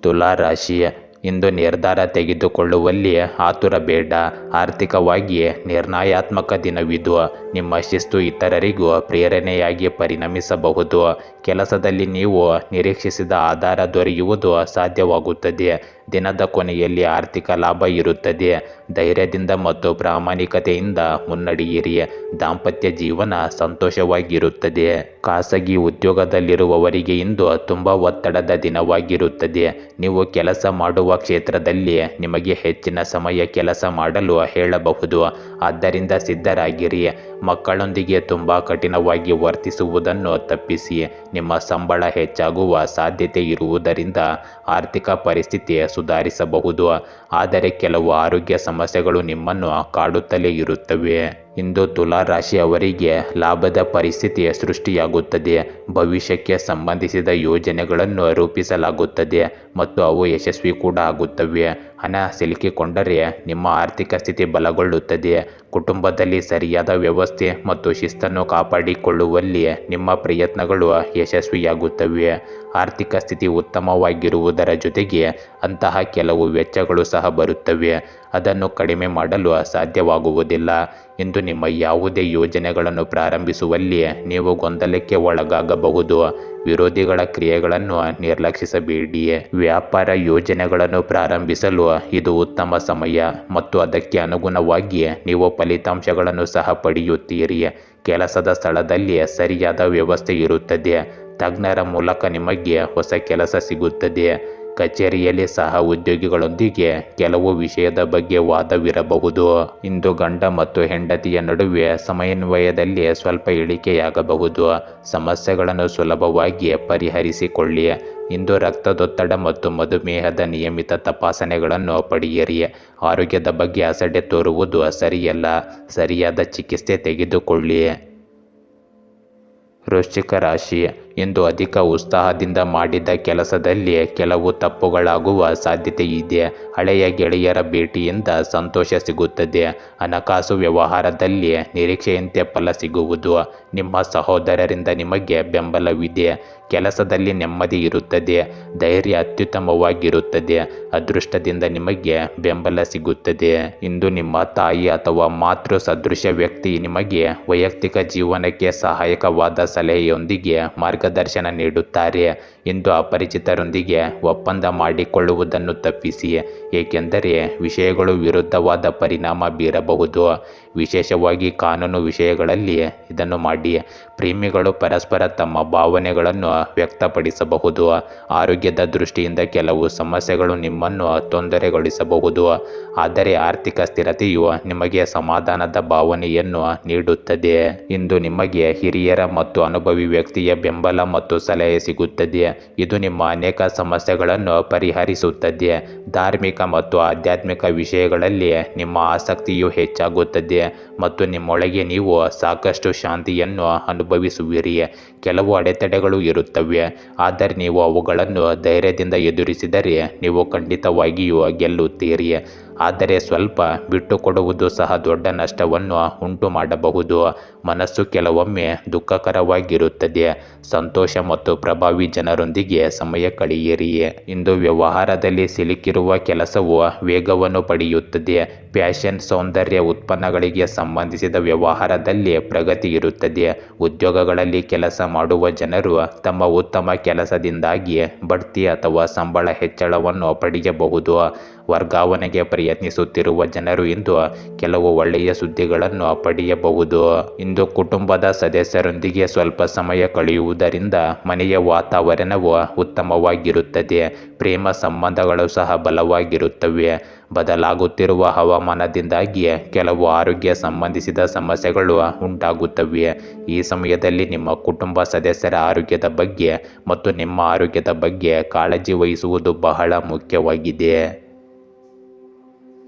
ತುಲಾ ರಾಶಿ ಇಂದು ನಿರ್ಧಾರ ತೆಗೆದುಕೊಳ್ಳುವಲ್ಲಿ ಆತುರ ಬೇಡ ಆರ್ಥಿಕವಾಗಿ ನಿರ್ಣಯಾತ್ಮಕ ದಿನವಿದು. ನಿಮ್ಮ ಶಿಸ್ತು ಇತರರಿಗೂ ಪ್ರೇರಣೆಯಾಗಿ ಪರಿಣಮಿಸಬಹುದು. ಕೆಲಸದಲ್ಲಿ ನೀವು ನಿರೀಕ್ಷಿಸಿದ ಆಧಾರ ದೊರೆಯುವುದು ಸಾಧ್ಯವಾಗುತ್ತದೆ ದಿನದ ಕೊನೆಯಲ್ಲಿ ಆರ್ಥಿಕ ಲಾಭ ಇರುತ್ತದೆ. ಧೈರ್ಯದಿಂದ ಮತ್ತು ಪ್ರಾಮಾಣಿಕತೆಯಿಂದ ಮುನ್ನಡೆಯಿರಿ. ದಾಂಪತ್ಯ ಜೀವನ ಸಂತೋಷವಾಗಿರುತ್ತದೆ. ಖಾಸಗಿ ಉದ್ಯೋಗದಲ್ಲಿರುವವರಿಗೆ ಇಂದು ತುಂಬ ಒತ್ತಡದ ದಿನವಾಗಿರುತ್ತದೆ. ನೀವು ಕೆಲಸ ಮಾಡುವ ಕ್ಷೇತ್ರದಲ್ಲಿ ನಿಮಗೆ ಹೆಚ್ಚಿನ ಸಮಯ ಕೆಲಸ ಮಾಡಲು ಹೇಳಬಹುದು. ಆದ್ದರಿಂದ ಸಿದ್ಧರಾಗಿರಿ. ಮಕ್ಕಳೊಂದಿಗೆ ತುಂಬ ಕಠಿಣವಾಗಿ ವರ್ತಿಸುವುದನ್ನು ತಪ್ಪಿಸಿ ನಿಮ್ಮ ಸಂಬಳ ಹೆಚ್ಚಾಗುವ ಸಾಧ್ಯತೆ ಇರುವುದರಿಂದ ಆರ್ಥಿಕ ಪರಿಸ್ಥಿತಿ ಸುಧಾರಿಸಬಹುದು. ಆದರೆ ಕೆಲವು ಆರೋಗ್ಯ ಸಮಸ್ಯೆಗಳು ನಿಮ್ಮನ್ನು ಕಾಡುತ್ತಲೇ ಇರುತ್ತವೆ. ಇಂದು ತುಲಾ ರಾಶಿಯವರಿಗೆ ಲಾಭದ ಪರಿಸ್ಥಿತಿ ಸೃಷ್ಟಿಯಾಗುತ್ತದೆ. ಭವಿಷ್ಯಕ್ಕೆ ಸಂಬಂಧಿಸಿದ ಯೋಜನೆಗಳನ್ನು ರೂಪಿಸಲಾಗುತ್ತದೆ ಮತ್ತು ಅವು ಯಶಸ್ವಿ ಕೂಡ ಆಗುತ್ತವೆ. ಹಣ ಸಿಲುಕಿಕೊಂಡರೆ ನಿಮ್ಮ ಆರ್ಥಿಕ ಸ್ಥಿತಿ ಬಲಗೊಳ್ಳುತ್ತದೆ. ಕುಟುಂಬದಲ್ಲಿ ಸರಿಯಾದ ವ್ಯವಸ್ಥೆ ಮತ್ತು ಶಿಸ್ತನ್ನು ಕಾಪಾಡಿಕೊಳ್ಳುವಲ್ಲಿ ನಿಮ್ಮ ಪ್ರಯತ್ನಗಳು ಯಶಸ್ವಿಯಾಗುತ್ತವೆ. ಆರ್ಥಿಕ ಸ್ಥಿತಿ ಉತ್ತಮವಾಗಿರುವುದರ ಜೊತೆಗೆ ಅಂತಹ ಕೆಲವು ವೆಚ್ಚಗಳು ಸಹ ಬರುತ್ತವೆ. ಅದನ್ನು ಕಡಿಮೆ ಮಾಡಲು ಸಾಧ್ಯವಾಗುವುದಿಲ್ಲ ಎಂದು ನಿಮ್ಮ ಯಾವುದೇ ಯೋಜನೆಗಳನ್ನು ಪ್ರಾರಂಭಿಸುವಲ್ಲಿ ನೀವು ಗೊಂದಲಕ್ಕೆ ಒಳಗಾಗಬಹುದು. ವಿರೋಧಿಗಳ ಕ್ರಿಯೆಗಳನ್ನು ನಿರ್ಲಕ್ಷಿಸಬೇಡಿ. ವ್ಯಾಪಾರ ಯೋಜನೆಗಳನ್ನು ಪ್ರಾರಂಭಿಸಲು ಇದು ಉತ್ತಮ ಸಮಯ ಮತ್ತು ಅದಕ್ಕೆ ಅನುಗುಣವಾಗಿ ನೀವು ಫಲಿತಾಂಶಗಳನ್ನು ಸಹ ಪಡೆಯುತ್ತೀರಿ. ಕೆಲಸದ ಸ್ಥಳದಲ್ಲಿ ಸರಿಯಾದ ವ್ಯವಸ್ಥೆ ಇರುತ್ತದೆ. ತಜ್ಞರ ಮೂಲಕ ನಿಮಗೆ ಹೊಸ ಕೆಲಸ ಸಿಗುತ್ತದೆ. ಕಚೇರಿಯಲ್ಲಿ ಸಹ ಉದ್ಯೋಗಿಗಳೊಂದಿಗೆ ಕೆಲವು ವಿಷಯದ ಬಗ್ಗೆ ವಾದವಿರಬಹುದು. ಇಂದು ಗಂಡ ಮತ್ತು ಹೆಂಡತಿಯ ನಡುವೆ ಸಮನ್ವಯದಲ್ಲಿ ಸ್ವಲ್ಪ ಇಳಿಕೆಯಾಗಬಹುದು. ಸಮಸ್ಯೆಗಳನ್ನು ಸುಲಭವಾಗಿ ಪರಿಹರಿಸಿಕೊಳ್ಳಿ. ಇಂದು ರಕ್ತದೊತ್ತಡ ಮತ್ತು ಮಧುಮೇಹದ ನಿಯಮಿತ ತಪಾಸಣೆಗಳನ್ನು ಪಡೆಯಿರಿ. ಆರೋಗ್ಯದ ಬಗ್ಗೆ ಅಸಡ್ಡೆ ತೋರುವುದು ಸರಿಯಲ್ಲ. ಸರಿಯಾದ ಚಿಕಿತ್ಸೆ ತೆಗೆದುಕೊಳ್ಳಿ. ವೃಶ್ಚಿಕ ರಾಶಿ. ಇಂದು ಅಧಿಕ ಉತ್ಸಾಹದಿಂದ ಮಾಡಿದ ಕೆಲಸದಲ್ಲಿ ಕೆಲವು ತಪ್ಪುಗಳಾಗುವ ಸಾಧ್ಯತೆ ಇದೆ. ಹಳೆಯ ಗೆಳೆಯರ ಭೇಟಿಯಿಂದ ಸಂತೋಷ ಸಿಗುತ್ತದೆ. ಹಣಕಾಸು ವ್ಯವಹಾರದಲ್ಲಿ ನಿರೀಕ್ಷೆಯಂತೆ ಫಲ ಸಿಗುವುದು. ನಿಮ್ಮ ಸಹೋದರರಿಂದ ನಿಮಗೆ ಬೆಂಬಲವಿದೆ. ಕೆಲಸದಲ್ಲಿ ನೆಮ್ಮದಿ ಇರುತ್ತದೆ, ಧೈರ್ಯ ಅತ್ಯುತ್ತಮವಾಗಿರುತ್ತದೆ, ಅದೃಷ್ಟದಿಂದ ನಿಮಗೆ ಬೆಂಬಲ ಸಿಗುತ್ತದೆ. ಇಂದು ನಿಮ್ಮ ತಾಯಿ ಅಥವಾ ಮಾತೃ ಸದೃಶ ವ್ಯಕ್ತಿ ನಿಮಗೆ ವೈಯಕ್ತಿಕ ಜೀವನಕ್ಕೆ ಸಹಾಯಕವಾದ ಸಲಹೆಯೊಂದಿಗೆ ಮಾರ್ಗದರ್ಶನ ನೀಡುತ್ತಾರೆ. ಇಂದು ಅಪರಿಚಿತರೊಂದಿಗೆ ಒಪ್ಪಂದ ಮಾಡಿಕೊಳ್ಳುವುದನ್ನು ತಪ್ಪಿಸಿ. ಏಕೆಂದರೆ ವಿಷಯಗಳು ವಿರುದ್ಧವಾದ ಪರಿಣಾಮ ಬೀರಬಹುದು. ವಿಶೇಷವಾಗಿ ಕಾನೂನು ವಿಷಯಗಳಲ್ಲಿ ಇದನ್ನು ಮಾಡಿ. ಪ್ರೇಮಿಗಳು ಪರಸ್ಪರ ತಮ್ಮ ಭಾವನೆಗಳನ್ನು ವ್ಯಕ್ತಪಡಿಸಬಹುದು. ಆರೋಗ್ಯದ ದೃಷ್ಟಿಯಿಂದ ಕೆಲವು ಸಮಸ್ಯೆಗಳು ನಿಮ್ಮನ್ನು ತೊಂದರೆಗೊಳಿಸಬಹುದು. ಆದರೆ ಆರ್ಥಿಕ ಸ್ಥಿರತೆಯು ನಿಮಗೆ ಸಮಾಧಾನದ ಭಾವನೆಯನ್ನು ನೀಡುತ್ತದೆ. ಇಂದು ನಿಮಗೆ ಹಿರಿಯರ ಮತ್ತು ಅನುಭವಿ ವ್ಯಕ್ತಿಯ ಬೆಂಬಲ ಮತ್ತು ಸಲಹೆ ಸಿಗುತ್ತದೆ. ಇದು ನಿಮ್ಮ ಅನೇಕ ಸಮಸ್ಯೆಗಳನ್ನು ಪರಿಹರಿಸುತ್ತದೆ. ಧಾರ್ಮಿಕ ಮತ್ತು ಆಧ್ಯಾತ್ಮಿಕ ವಿಷಯಗಳಲ್ಲಿ ನಿಮ್ಮ ಆಸಕ್ತಿಯು ಹೆಚ್ಚಾಗುತ್ತದೆ ಮತ್ತು ನಿಮ್ಮೊಳಗೆ ನೀವು ಸಾಕಷ್ಟು ಶಾಂತಿಯನ್ನು ಅನುಭವಿಸುವಿರಿ. ಕೆಲವು ಅಡೆತಡೆಗಳು ಇರುತ್ತವೆ, ಆದರೆ ನೀವು ಅವುಗಳನ್ನು ಧೈರ್ಯದಿಂದ ಎದುರಿಸಿದರೆ ನೀವು ಖಂಡಿತವಾಗಿಯೂ ಗೆಲ್ಲುತ್ತೀರಿ. ಆದರೆ ಸ್ವಲ್ಪ ಬಿಟ್ಟುಕೊಡುವುದು ಸಹ ದೊಡ್ಡ ನಷ್ಟವನ್ನು ಉಂಟು ಮಾಡಬಹುದು ಮನಸ್ಸು ಕೆಲವೊಮ್ಮೆ ದುಃಖಕರವಾಗಿರುತ್ತದೆ. ಸಂತೋಷ ಮತ್ತು ಪ್ರಭಾವಿ ಜನರೊಂದಿಗೆ ಸಮಯ ಕಳೆಯಿರಿ. ಇಂದು ವ್ಯವಹಾರದಲ್ಲಿ ಸಿಲುಕಿರುವ ಕೆಲಸವು ವೇಗವನ್ನು ಪಡೆಯುತ್ತದೆ. ಫ್ಯಾಷನ್ ಸೌಂದರ್ಯ ಉತ್ಪನ್ನಗಳಿಗೆ ಸಂಬಂಧಿಸಿದ ವ್ಯವಹಾರದಲ್ಲಿ ಪ್ರಗತಿ ಇರುತ್ತದೆ. ಉದ್ಯೋಗಗಳಲ್ಲಿ ಕೆಲಸ ಮಾಡುವ ಜನರು ತಮ್ಮ ಉತ್ತಮ ಕೆಲಸದಿಂದಾಗಿ ಬಡ್ತಿ ಅಥವಾ ಸಂಬಳ ಹೆಚ್ಚಳವನ್ನು ಪಡೆಯಬಹುದು. ವರ್ಗಾವಣೆಗೆ ಪ್ರಯತ್ನಿಸುತ್ತಿರುವ ಜನರು ಇಂದು ಕೆಲವು ಒಳ್ಳೆಯ ಸುದ್ದಿಗಳನ್ನು ಪಡೆಯಬಹುದು. ಇಂದು ಕುಟುಂಬದ ಸದಸ್ಯರೊಂದಿಗೆ ಸ್ವಲ್ಪ ಸಮಯ ಕಳೆಯುವುದರಿಂದ ಮನೆಯ ವಾತಾವರಣವು ಉತ್ತಮವಾಗಿರುತ್ತದೆ. ಪ್ರೇಮ ಸಂಬಂಧಗಳು ಸಹ ಬಲವಾಗಿರುತ್ತವೆ. ಬದಲಾಗುತ್ತಿರುವ ಹವಾಮಾನದಿಂದಾಗಿ ಕೆಲವು ಆರೋಗ್ಯ ಸಂಬಂಧಿಸಿದ ಸಮಸ್ಯೆಗಳು ಉಂಟಾಗುತ್ತವೆ. ಈ ಸಮಯದಲ್ಲಿ ನಿಮ್ಮ ಕುಟುಂಬ ಸದಸ್ಯರ ಆರೋಗ್ಯದ ಬಗ್ಗೆ ಮತ್ತು ನಿಮ್ಮ ಆರೋಗ್ಯದ ಬಗ್ಗೆ ಕಾಳಜಿ ವಹಿಸುವುದು ಬಹಳ ಮುಖ್ಯವಾಗಿದೆ.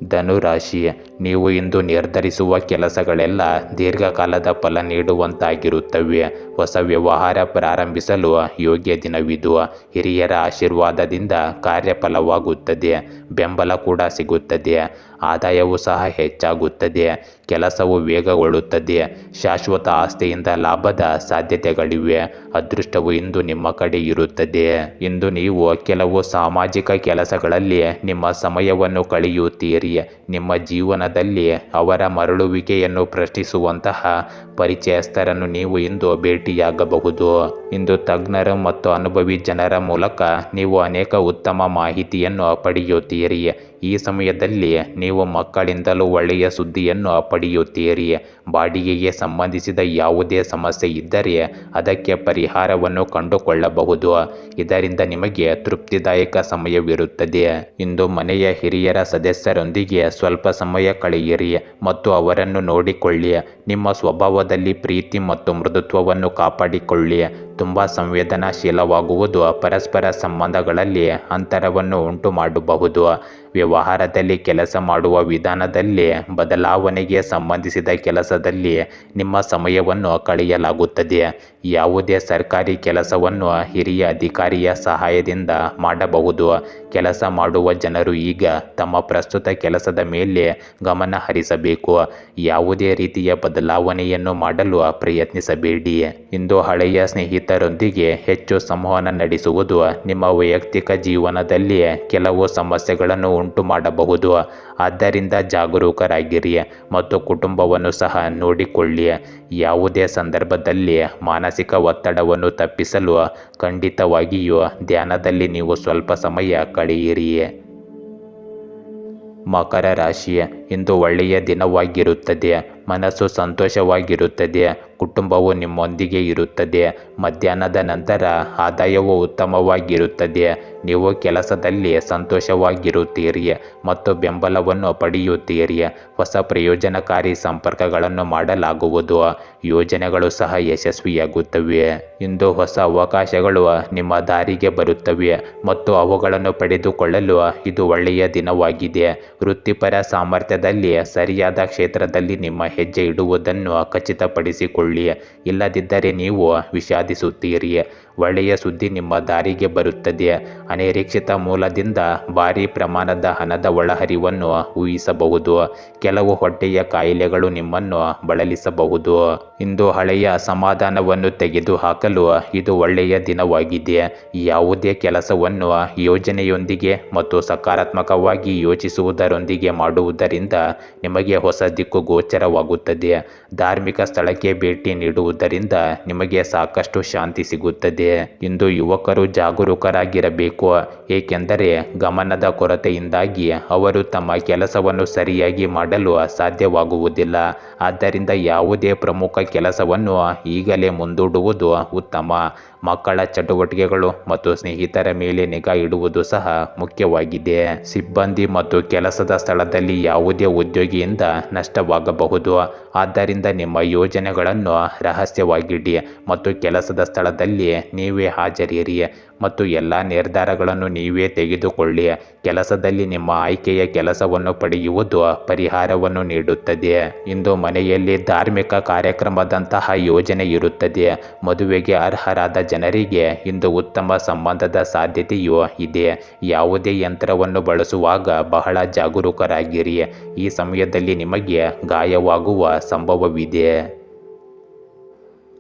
ಧನುರಾಶಿ ನೀವು ಇಂದು ನಿರ್ಧರಿಸುವ ಕೆಲಸಗಳೆಲ್ಲ ದೀರ್ಘಕಾಲದ ಫಲ ನೀಡುವಂತಾಗಿರುತ್ತವೆ. ಹೊಸ ವ್ಯವಹಾರ ಪ್ರಾರಂಭಿಸಲು ಯೋಗ್ಯ ದಿನವಿದು. ಹಿರಿಯರ ಆಶೀರ್ವಾದದಿಂದ ಕಾರ್ಯಫಲವಾಗುತ್ತದೆ. ಬೆಂಬಲ ಕೂಡ ಸಿಗುತ್ತದೆ. ಆದಾಯವೂ ಸಹ ಹೆಚ್ಚಾಗುತ್ತದೆ. ಕೆಲಸವು ವೇಗಗೊಳ್ಳುತ್ತದೆ. ಶಾಶ್ವತ ಆಸ್ತಿಯಿಂದ ಲಾಭದ ಸಾಧ್ಯತೆಗಳಿವೆ. ಅದೃಷ್ಟವು ಇಂದು ನಿಮ್ಮ ಕಡೆ ಇರುತ್ತದೆ. ಇಂದು ನೀವು ಕೆಲವು ಸಾಮಾಜಿಕ ಕೆಲಸಗಳಲ್ಲಿ ನಿಮ್ಮ ಸಮಯವನ್ನು ಕಳೆಯುತ್ತೀರಿ. ನಿಮ್ಮ ಜೀವನದಲ್ಲಿ ಅವರ ಮರಳುವಿಕೆಯನ್ನು ಪ್ರಶ್ನಿಸುವಂತಹ ಪರಿಚಯಸ್ಥರನ್ನು ನೀವು ಇಂದು ಭೇಟಿಯಾಗಬಹುದು ಇಂದು ತಜ್ಞರು ಮತ್ತು ಅನುಭವಿ ಜನರ ಮೂಲಕ ನೀವು ಅನೇಕ ಉತ್ತಮ ಮಾಹಿತಿಯನ್ನು ಪಡೆಯುತ್ತೀರಿ. ಈ ಸಮಯದಲ್ಲಿ ನೀವು ಮಕ್ಕಳಿಂದಲೂ ಒಳ್ಳೆಯ ಸುದ್ದಿಯನ್ನು ಪಡೆಯುತ್ತೀರಿ. ಬಾಡಿಗೆಗೆ ಸಂಬಂಧಿಸಿದ ಯಾವುದೇ ಸಮಸ್ಯೆ ಇದ್ದರೆ ಅದಕ್ಕೆ ಪರಿಹಾರವನ್ನು ಕಂಡುಕೊಳ್ಳಬಹುದು. ಇದರಿಂದ ನಿಮಗೆ ತೃಪ್ತಿದಾಯಕ ಸಮಯವಿರುತ್ತದೆ. ಇಂದು ಮನೆಯ ಹಿರಿಯರ ಸದಸ್ಯರೊಂದಿಗೆ ಸ್ವಲ್ಪ ಸಮಯ ಕಳೆಯಿರಿ ಮತ್ತು ಅವರನ್ನು ನೋಡಿಕೊಳ್ಳಿ. ನಿಮ್ಮ ಸ್ವಭಾವದಲ್ಲಿ ಪ್ರೀತಿ ಮತ್ತು ಮೃದುತ್ವವನ್ನು ಕಾಪಾಡಿಕೊಳ್ಳಿ ತುಂಬ ಸಂವೇದನಾಶೀಲವಾಗುವುದು ಪರಸ್ಪರ ಸಂಬಂಧಗಳಲ್ಲಿ ಅಂತರವನ್ನು ಉಂಟು ಮಾಡಬಹುದು ವ್ಯವಹಾರದಲ್ಲಿ ಕೆಲಸ ಮಾಡುವ ವಿಧಾನದಲ್ಲಿ ಬದಲಾವಣೆಗೆ ಸಂಬಂಧಿಸಿದ ಕೆಲಸದಲ್ಲಿ ನಿಮ್ಮ ಸಮಯವನ್ನು ಕಳೆಯಲಾಗುತ್ತದೆ. ಯಾವುದೇ ಸರ್ಕಾರಿ ಕೆಲಸವನ್ನು ಹಿರಿಯ ಅಧಿಕಾರಿಯ ಸಹಾಯದಿಂದ ಮಾಡಬಹುದು. ಕೆಲಸ ಮಾಡುವ ಜನರು ಈಗ ತಮ್ಮ ಪ್ರಸ್ತುತ ಕೆಲಸದ ಮೇಲೆ ಗಮನ ಹರಿಸಬೇಕು. ಯಾವುದೇ ರೀತಿಯ ಬದಲಾವಣೆಯನ್ನು ಮಾಡಲು ಪ್ರಯತ್ನಿಸಬೇಡಿ. ಇಂದು ಹಳೆಯ ಸ್ನೇಹಿತ ಸ್ನೇಹಿತರೊಂದಿಗೆ ಹೆಚ್ಚು ಸಂವಹನ ನಡೆಸುವುದು ನಿಮ್ಮ ವೈಯಕ್ತಿಕ ಜೀವನದಲ್ಲಿ ಕೆಲವು ಸಮಸ್ಯೆಗಳನ್ನು ಉಂಟು ಮಾಡಬಹುದು. ಆದ್ದರಿಂದ ಜಾಗರೂಕರಾಗಿರಿ ಮತ್ತು ಕುಟುಂಬವನ್ನು ಸಹ ನೋಡಿಕೊಳ್ಳಿ. ಯಾವುದೇ ಸಂದರ್ಭದಲ್ಲಿ ಮಾನಸಿಕ ಒತ್ತಡವನ್ನು ತಪ್ಪಿಸಲು ಖಂಡಿತವಾಗಿಯೂ ಧ್ಯಾನದಲ್ಲಿ ನೀವು ಸ್ವಲ್ಪ ಸಮಯ ಕಳೆಯಿರಿ. ಮಕರ ರಾಶಿ ಇಂದು ಒಳ್ಳೆಯ ದಿನವಾಗಿರುತ್ತದೆ. ಮನಸ್ಸು ಸಂತೋಷವಾಗಿರುತ್ತದೆ. ಕುಟುಂಬವು ನಿಮ್ಮೊಂದಿಗೆ ಇರುತ್ತದೆ. ಮಧ್ಯಾಹ್ನದ ನಂತರ ಆದಾಯವು ಉತ್ತಮವಾಗಿರುತ್ತದೆ. ನೀವು ಕೆಲಸದಲ್ಲಿ ಸಂತೋಷವಾಗಿರುತ್ತೀರಿ ಮತ್ತು ಬೆಂಬಲವನ್ನು ಪಡೆಯುತ್ತೀರಿ. ಹೊಸ ಪ್ರಯೋಜನಕಾರಿ ಸಂಪರ್ಕಗಳನ್ನು ಮಾಡಲಾಗುವುದು. ಯೋಜನೆಗಳು ಸಹ ಯಶಸ್ವಿಯಾಗುತ್ತವೆ. ಇಂದು ಹೊಸ ಅವಕಾಶಗಳು ನಿಮ್ಮ ದಾರಿಗೆ ಬರುತ್ತವೆ ಮತ್ತು ಅವುಗಳನ್ನು ಪಡೆದುಕೊಳ್ಳಲು ಇದು ಒಳ್ಳೆಯ ದಿನವಾಗಿದೆ. ವೃತ್ತಿಪರ ಸಾಮರ್ಥ್ಯದಲ್ಲಿ ಸರಿಯಾದ ಕ್ಷೇತ್ರದಲ್ಲಿ ನಿಮ್ಮ ಹೆಜ್ಜೆ ಇಡುವುದನ್ನು ಖಚಿತಪಡಿಸಿಕೊಳ್ಳಿ. ಇಲ್ಲದಿದ್ದರೆ ನೀವು ವಿಷಾದಿಸುತ್ತೀರಿ. ಒಳ್ಳೆಯ ಸುದ್ದಿ ನಿಮ್ಮ ದಾರಿಗೆ ಬರುತ್ತದೆ. ಅನಿರೀಕ್ಷಿತ ಮೂಲದಿಂದ ಭಾರೀ ಪ್ರಮಾಣದ ಹಣದ ಒಳಹರಿವನ್ನು ಊಹಿಸಬಹುದು. ಕೆಲವು ಹೊಟ್ಟೆಯ ಕಾಯಿಲೆಗಳು ನಿಮ್ಮನ್ನು ಬಳಲಿಸಬಹುದು. ಇಂದು ಹಳೆಯ ಅಸಮಾಧಾನವನ್ನು ತೆಗೆದುಹಾಕಲು ಇದು ಒಳ್ಳೆಯ ದಿನವಾಗಿದೆ. ಯಾವುದೇ ಕೆಲಸವನ್ನು ಯೋಜನೆಯೊಂದಿಗೆ ಮತ್ತು ಸಕಾರಾತ್ಮಕವಾಗಿ ಯೋಚಿಸುವುದರೊಂದಿಗೆ ಮಾಡುವುದರಿಂದ ನಿಮಗೆ ಹೊಸ ದಿಕ್ಕು ಗೋಚರವಾಗುತ್ತದೆ. ಧಾರ್ಮಿಕ ಸ್ಥಳಕ್ಕೆ ಭೇಟಿ ನೀಡುವುದರಿಂದ ನಿಮಗೆ ಸಾಕಷ್ಟು ಶಾಂತಿ ಸಿಗುತ್ತದೆ. ಇಂದು ಯುವಕರು ಜಾಗರೂಕರಾಗಿರಬೇಕು. ಏಕೆಂದರೆ ಗಮನದ ಕೊರತೆಯಿಂದಾಗಿ ಅವರು ತಮ್ಮ ಕೆಲಸವನ್ನು ಸರಿಯಾಗಿ ಮಾಡಲು ಸಾಧ್ಯವಾಗುವುದಿಲ್ಲ. ಆದ್ದರಿಂದ ಯಾವುದೇ ಪ್ರಮುಖ ಕೆಲಸವನ್ನು ಈಗಲೇ ಮುಂದೂಡುವುದು ಉತ್ತಮ. ಮಕ್ಕಳ ಚಟುವಟಿಕೆಗಳು ಮತ್ತು ಸ್ನೇಹಿತರ ಮೇಲೆ ನಿಗಾ ಇಡುವುದು ಸಹ ಮುಖ್ಯವಾಗಿದೆ. ಸಿಬ್ಬಂದಿ ಮತ್ತು ಕೆಲಸದ ಸ್ಥಳದಲ್ಲಿ ಯಾವುದೇ ಉದ್ಯೋಗಿಯಿಂದ ನಷ್ಟವಾಗಬಹುದು. ಆದ್ದರಿಂದ ನಿಮ್ಮ ಯೋಜನೆಗಳನ್ನು ರಹಸ್ಯವಾಗಿಡಿ ಮತ್ತು ಕೆಲಸದ ಸ್ಥಳದಲ್ಲಿ ನೀವೇ ಹಾಜರಿರಿ ಮತ್ತು ಎಲ್ಲ ನಿರ್ಧಾರಗಳನ್ನು ನೀವೇ ತೆಗೆದುಕೊಳ್ಳಿ ಕೆಲಸದಲ್ಲಿ ನಿಮ್ಮ ಆಯ್ಕೆಯ ಕೆಲಸವನ್ನು ಪಡೆಯುವುದು ಪರಿಹಾರವನ್ನು ನೀಡುತ್ತದೆ ಇಂದು ಮನೆಯಲ್ಲಿ ಧಾರ್ಮಿಕ ಕಾರ್ಯಕ್ರಮದಂತಹ ಯೋಜನೆ ಇರುತ್ತದೆ ಮದುವೆಗೆ ಅರ್ಹರಾದ ಜನರಿಗೆ ಇಂದು ಉತ್ತಮ ಸಂಬಂಧದ ಸಾಧ್ಯತೆಯೂ ಇದೆ ಯಾವುದೇ ಯಂತ್ರವನ್ನು ಬಳಸುವಾಗ ಬಹಳ ಜಾಗರೂಕರಾಗಿರಿ ಈ ಸಮಯದಲ್ಲಿ ನಿಮಗೆ ಗಾಯವಾಗುವ ಸಂಭವವಿದೆ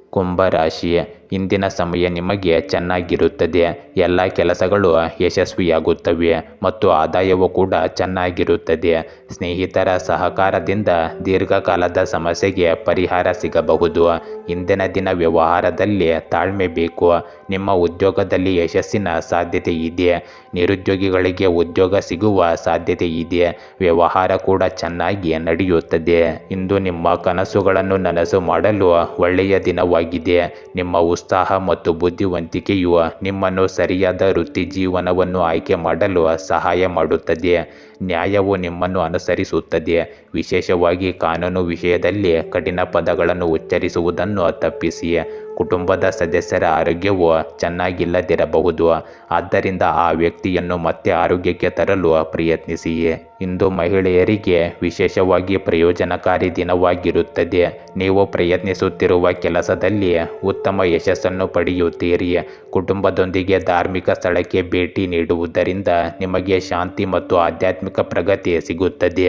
ಕುಂಭರಾಶಿ ಇಂದಿನ ಸಮಯ ನಿಮಗೆ ಚೆನ್ನಾಗಿರುತ್ತದೆ. ಎಲ್ಲ ಕೆಲಸಗಳು ಯಶಸ್ವಿಯಾಗುತ್ತವೆ ಮತ್ತು ಆದಾಯವು ಕೂಡ ಚೆನ್ನಾಗಿರುತ್ತದೆ. ಸ್ನೇಹಿತರ ಸಹಕಾರದಿಂದ ದೀರ್ಘಕಾಲದ ಸಮಸ್ಯೆಗೆ ಪರಿಹಾರ ಸಿಗಬಹುದು. ಇಂದಿನ ದಿನ ವ್ಯವಹಾರದಲ್ಲಿ ತಾಳ್ಮೆ ಬೇಕು. ನಿಮ್ಮ ಉದ್ಯೋಗದಲ್ಲಿ ಯಶಸ್ಸಿನ ಸಾಧ್ಯತೆ ಇದೆ. ನಿರುದ್ಯೋಗಿಗಳಿಗೆ ಉದ್ಯೋಗ ಸಿಗುವ ಸಾಧ್ಯತೆ ಇದೆ. ವ್ಯವಹಾರ ಕೂಡ ಚೆನ್ನಾಗಿ ನಡೆಯುತ್ತದೆ. ಇಂದು ನಿಮ್ಮ ಕನಸುಗಳನ್ನು ನನಸು ಮಾಡಲು ಒಳ್ಳೆಯ ದಿನವಾಗಿದೆ. ನಿಮ್ಮ ಉತ್ಸಾಹ ಮತ್ತು ಬುದ್ಧಿವಂತಿಕೆಯು ನಿಮ್ಮನ್ನು ಸರಿಯಾದ ವೃತ್ತಿ ಜೀವನವನ್ನು ಆಯ್ಕೆ ಮಾಡಲು ಸಹಾಯ ಮಾಡುತ್ತದೆ. ನ್ಯಾಯವು ನಿಮ್ಮನ್ನು ಅನುಸರಿಸುತ್ತದೆ. ವಿಶೇಷವಾಗಿ ಕಾನೂನು ವಿಷಯದಲ್ಲಿ ಕಠಿಣ ಪದಗಳನ್ನು ಉಚ್ಚರಿಸುವುದನ್ನು ತಪ್ಪಿಸಿ. ಕುಟುಂಬದ ಸದಸ್ಯರ ಆರೋಗ್ಯವು ಚೆನ್ನಾಗಿಲ್ಲದಿರಬಹುದು. ಆದ್ದರಿಂದ ಆ ವ್ಯಕ್ತಿಯನ್ನು ಮತ್ತೆ ಆರೋಗ್ಯಕ್ಕೆ ತರಲು ಪ್ರಯತ್ನಿಸಿ. ಇಂದು ಮಹಿಳೆಯರಿಗೆ ವಿಶೇಷವಾಗಿ ಪ್ರಯೋಜನಕಾರಿ ದಿನವಾಗಿರುತ್ತದೆ. ನೀವು ಪ್ರಯತ್ನಿಸುತ್ತಿರುವ ಕೆಲಸದಲ್ಲಿ ಉತ್ತಮ ಯಶಸ್ಸನ್ನು ಪಡೆಯುತ್ತೀರಿ. ಕುಟುಂಬದೊಂದಿಗೆ ಧಾರ್ಮಿಕ ಸ್ಥಳಕ್ಕೆ ಭೇಟಿ ನೀಡುವುದರಿಂದ ನಿಮಗೆ ಶಾಂತಿ ಮತ್ತು ಆಧ್ಯಾತ್ಮಿಕ ಪ್ರಗತಿ ಸಿಗುತ್ತದೆ.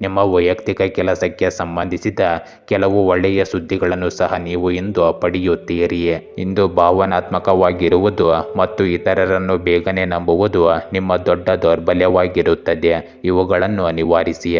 ನಿಮ್ಮ ವೈಯಕ್ತಿಕ ಕೆಲಸಕ್ಕೆ ಸಂಬಂಧಿಸಿದ ಕೆಲವು ಒಳ್ಳೆಯ ಸುದ್ದಿಗಳನ್ನು ಸಹ ನೀವು ಇಂದು ಪಡೆಯುತ್ತೀರಿ. ಇಂದು ಭಾವನಾತ್ಮಕವಾಗಿರುವುದು ಮತ್ತು ಇತರರನ್ನು ಬೇಗನೆ ನಂಬುವುದು ನಿಮ್ಮ ದೊಡ್ಡ ದೌರ್ಬಲ್ಯವಾಗಿರುತ್ತದೆ. ಇವುಗಳನ್ನು ನಿವಾರಿಸಿ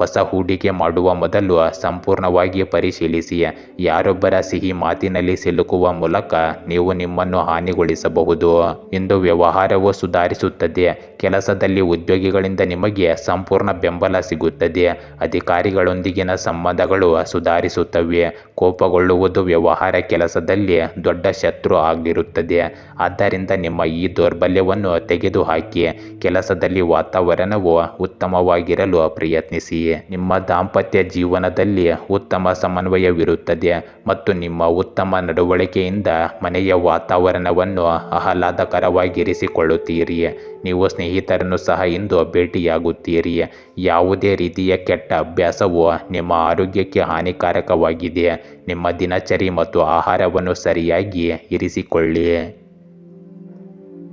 ಹೊಸ ಹೂಡಿಕೆ ಮಾಡುವ ಮೊದಲು ಸಂಪೂರ್ಣವಾಗಿ ಪರಿಶೀಲಿಸಿ. ಯಾರೊಬ್ಬರ ಸಿಹಿ ಮಾತಿನಲ್ಲಿ ಸಿಲುಕುವ ಮೂಲಕ ನೀವು ನಿಮ್ಮನ್ನು ಹಾನಿಗೊಳಿಸಬಹುದು. ಇಂದು ವ್ಯವಹಾರವು ಸುಧಾರಿಸುತ್ತದೆ. ಕೆಲಸದಲ್ಲಿ ಉದ್ಯೋಗಿಗಳಿಂದ ನಿಮಗೆ ಸಂಪೂರ್ಣ ಬೆಂಬಲ ಸಿಗುತ್ತದೆ. ಅಧಿಕಾರಿಗಳೊಂದಿಗಿನ ಸಂಬಂಧಗಳು ಸುಧಾರಿಸುತ್ತವೆ. ಕೋಪಗೊಳ್ಳುವುದು ವ್ಯವಹಾರ ಕೆಲಸದಲ್ಲಿ ದೊಡ್ಡ ಶತ್ರು ಆಗಿರುತ್ತದೆ. ಆದ್ದರಿಂದ ನಿಮ್ಮ ಈ ದೌರ್ಬಲ್ಯವನ್ನು ತೆಗೆದುಹಾಕಿ. ಕೆಲಸದಲ್ಲಿ ವಾತಾವರಣವು ಉತ್ತಮವಾಗಿರಲು ಪ್ರಯತ್ನಿಸಿ. ನಿಮ್ಮ ದಾಂಪತ್ಯ ಜೀವನದಲ್ಲಿ ಉತ್ತಮ ಸಮನ್ವಯವಿರುತ್ತದೆ ಮತ್ತು ನಿಮ್ಮ ಉತ್ತಮ ನಡವಳಿಕೆಯಿಂದ ಮನೆಯ ವಾತಾವರಣವನ್ನು ಆಹ್ಲಾದಕರವಾಗಿರಿಸಿಕೊಳ್ಳುತ್ತೀರಿ ನೀವು ಸ್ನೇಹಿತರನ್ನು ಸಹ ಇಂದು ಭೇಟಿಯಾಗುತ್ತೀರಿ ಯಾವುದೇ ರೀತಿಯ ಕೆಟ್ಟ ಅಭ್ಯಾಸವು ನಿಮ್ಮ ಆರೋಗ್ಯಕ್ಕೆ ಹಾನಿಕಾರಕವಾಗಿದೆ ನಿಮ್ಮ ದಿನಚರಿ ಮತ್ತು ಆಹಾರವನ್ನು ಸರಿಯಾಗಿ ಇರಿಸಿಕೊಳ್ಳಿ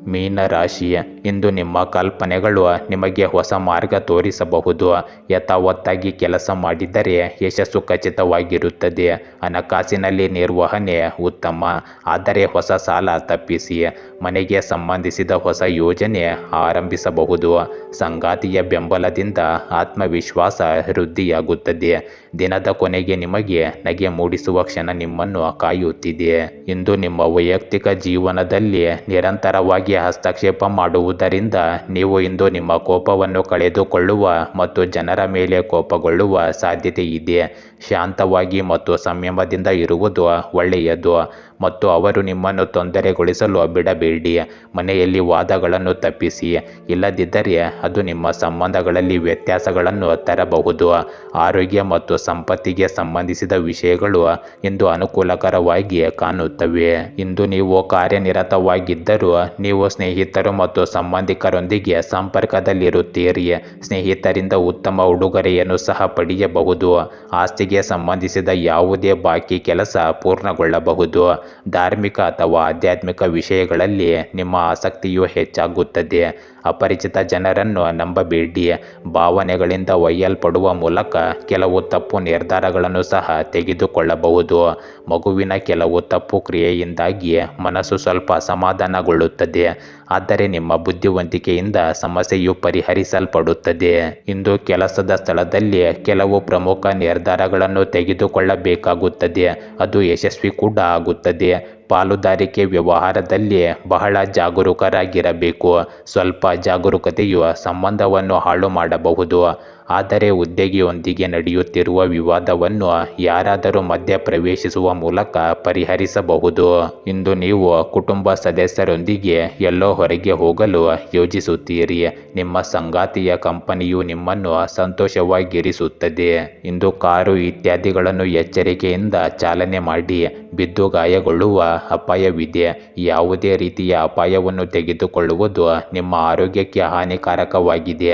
ಮೀನ ರಾಶಿ ಇಂದು ನಿಮ್ಮ ಕಲ್ಪನೆಗಳು ನಿಮಗೆ ಹೊಸ ಮಾರ್ಗ ತೋರಿಸಬಹುದು. ಯಥಾವತ್ತಾಗಿ ಕೆಲಸ ಮಾಡಿದರೆ ಯಶಸ್ಸು ಖಚಿತವಾಗಿರುತ್ತದೆ. ಹಣಕಾಸಿನಲ್ಲಿ ನಿರ್ವಹಣೆ ಉತ್ತಮ. ಆದರೆ ಹೊಸ ಸಾಲ ತಪ್ಪಿಸಿ ಮನೆಗೆ ಸಂಬಂಧಿಸಿದ ಹೊಸ ಯೋಜನೆ ಆರಂಭಿಸಬಹುದು. ಸಂಗಾತಿಯ ಬೆಂಬಲದಿಂದ ಆತ್ಮವಿಶ್ವಾಸ ವೃದ್ಧಿಯಾಗುತ್ತದೆ. ದಿನದ ಕೊನೆಗೆ ನಿಮಗೆ ನಗೆ ಮೂಡಿಸುವ ಕ್ಷಣ ನಿಮ್ಮನ್ನು ಕಾಯುತ್ತಿದೆ. ಇಂದು ನಿಮ್ಮ ವೈಯಕ್ತಿಕ ಜೀವನದಲ್ಲಿ ನಿರಂತರವಾಗಿ ಹಸ್ತಕ್ಷೇಪ ಮಾಡುವುದರಿಂದ ನೀವು ಇಂದು ನಿಮ್ಮ ಕೋಪವನ್ನು ಕಳೆದುಕೊಳ್ಳುವ ಮತ್ತು ಜನರ ಮೇಲೆ ಕೋಪಗೊಳ್ಳುವ ಸಾಧ್ಯತೆ ಇದೆ. ಶಾಂತವಾಗಿ ಮತ್ತು ಸಂಯಮದಿಂದ ಇರುವುದು ಒಳ್ಳೆಯದು. ಮತ್ತು ಅವರು ನಿಮ್ಮನ್ನು ತೊಂದರೆಗೊಳಿಸಲು ಬಿಡಬೇಡಿ. ಮನೆಯಲ್ಲಿ ವಾದಗಳನ್ನು ತಪ್ಪಿಸಿ. ಇಲ್ಲದಿದ್ದರೆ ಅದು ನಿಮ್ಮ ಸಂಬಂಧಗಳಲ್ಲಿ ವ್ಯತ್ಯಾಸಗಳನ್ನು ತರಬಹುದು. ಆರೋಗ್ಯ ಮತ್ತು ಸಂಪತ್ತಿಗೆ ಸಂಬಂಧಿಸಿದ ವಿಷಯಗಳು ಇಂದು ಅನುಕೂಲಕರವಾಗಿ ಕಾಣುತ್ತವೆ. ಇಂದು ನೀವು ಕಾರ್ಯನಿರತವಾಗಿದ್ದರೂ ನೀವು ಸ್ನೇಹಿತರು ಮತ್ತು ಸಂಬಂಧಿಕರೊಂದಿಗೆ ಸಂಪರ್ಕದಲ್ಲಿರುತ್ತೀರಿ. ಸ್ನೇಹಿತರಿಂದ ಉತ್ತಮ ಉಡುಗೊರೆಯನ್ನು ಸಹ ಪಡೆಯಬಹುದು. ಆಸ್ತಿಗೆ ಸಂಬಂಧಿಸಿದ ಯಾವುದೇ ಬಾಕಿ ಕೆಲಸ ಪೂರ್ಣಗೊಳ್ಳಬಹುದು. ಧಾರ್ಮಿಕ ಅಥವಾ ಆಧ್ಯಾತ್ಮಿಕ ವಿಷಯಗಳಲ್ಲಿ ನಿಮ್ಮ ಆಸಕ್ತಿಯು ಹೆಚ್ಚಾಗುತ್ತದೆ. ಅಪರಿಚಿತ ಜನರನ್ನು ನಂಬಬೇಡಿ ಭಾವನೆಗಳಿಂದ ಒಯ್ಯಲ್ಪಡುವ ಮೂಲಕ ಕೆಲವು ತಪ್ಪು ನಿರ್ಧಾರಗಳನ್ನು ಸಹ ತೆಗೆದುಕೊಳ್ಳಬಹುದು. ಮಗುವಿನ ಕೆಲವು ತಪ್ಪು ಕ್ರಿಯೆಯಿಂದಾಗಿ ಮನಸ್ಸು ಸ್ವಲ್ಪ ಅಸಮಾಧಾನಗೊಳ್ಳುತ್ತದೆ. ಆದರೆ ನಿಮ್ಮ ಬುದ್ಧಿವಂತಿಕೆಯಿಂದ ಸಮಸ್ಯೆಯು ಪರಿಹರಿಸಲ್ಪಡುತ್ತದೆ. ಇಂದು ಕೆಲಸದ ಸ್ಥಳದಲ್ಲಿ ಕೆಲವು ಪ್ರಮುಖ ನಿರ್ಧಾರಗಳನ್ನು ತೆಗೆದುಕೊಳ್ಳಬೇಕಾಗುತ್ತದೆ. ಅದು ಯಶಸ್ವಿ ಕೂಡ ಆಗುತ್ತದೆ. ಪಾಲುದಾರಿಕೆ ವ್ಯವಹಾರದಲ್ಲಿ ಬಹಳ ಜಾಗರೂಕರಾಗಿರಬೇಕು. ಸ್ವಲ್ಪ ಜಾಗರೂಕತೆಯು ಸಂಬಂಧವನ್ನು ಹಾಳು ಮಾಡಬಹುದು. ಆದರೆ ಉದ್ಯೋಗಿಯೊಂದಿಗೆ ನಡೆಯುತ್ತಿರುವ ವಿವಾದವನ್ನು ಯಾರಾದರೂ ಮಧ್ಯ ಪ್ರವೇಶಿಸುವ ಮೂಲಕ ಪರಿಹರಿಸಬಹುದು. ಇಂದು ನೀವು ಕುಟುಂಬ ಸದಸ್ಯರೊಂದಿಗೆ ಎಲ್ಲೋ ಹೊರಗೆ ಹೋಗಲು ಯೋಜಿಸುತ್ತೀರಿ. ನಿಮ್ಮ ಸಂಗಾತಿಯ ಕಂಪನಿಯು ನಿಮ್ಮನ್ನು ಸಂತೋಷವಾಗಿರಿಸುತ್ತದೆ. ಇಂದು ಕಾರು ಇತ್ಯಾದಿಗಳನ್ನು ಎಚ್ಚರಿಕೆಯಿಂದ ಚಾಲನೆ ಮಾಡಿ ಬಿದ್ದು ಗಾಯಗೊಳ್ಳುವ ಅಪಾಯವಿದೆ. ಯಾವುದೇ ರೀತಿಯ ಅಪಾಯವನ್ನು ತೆಗೆದುಕೊಳ್ಳುವುದು ನಿಮ್ಮ ಆರೋಗ್ಯಕ್ಕೆ ಹಾನಿಕಾರಕವಾಗಿದೆ.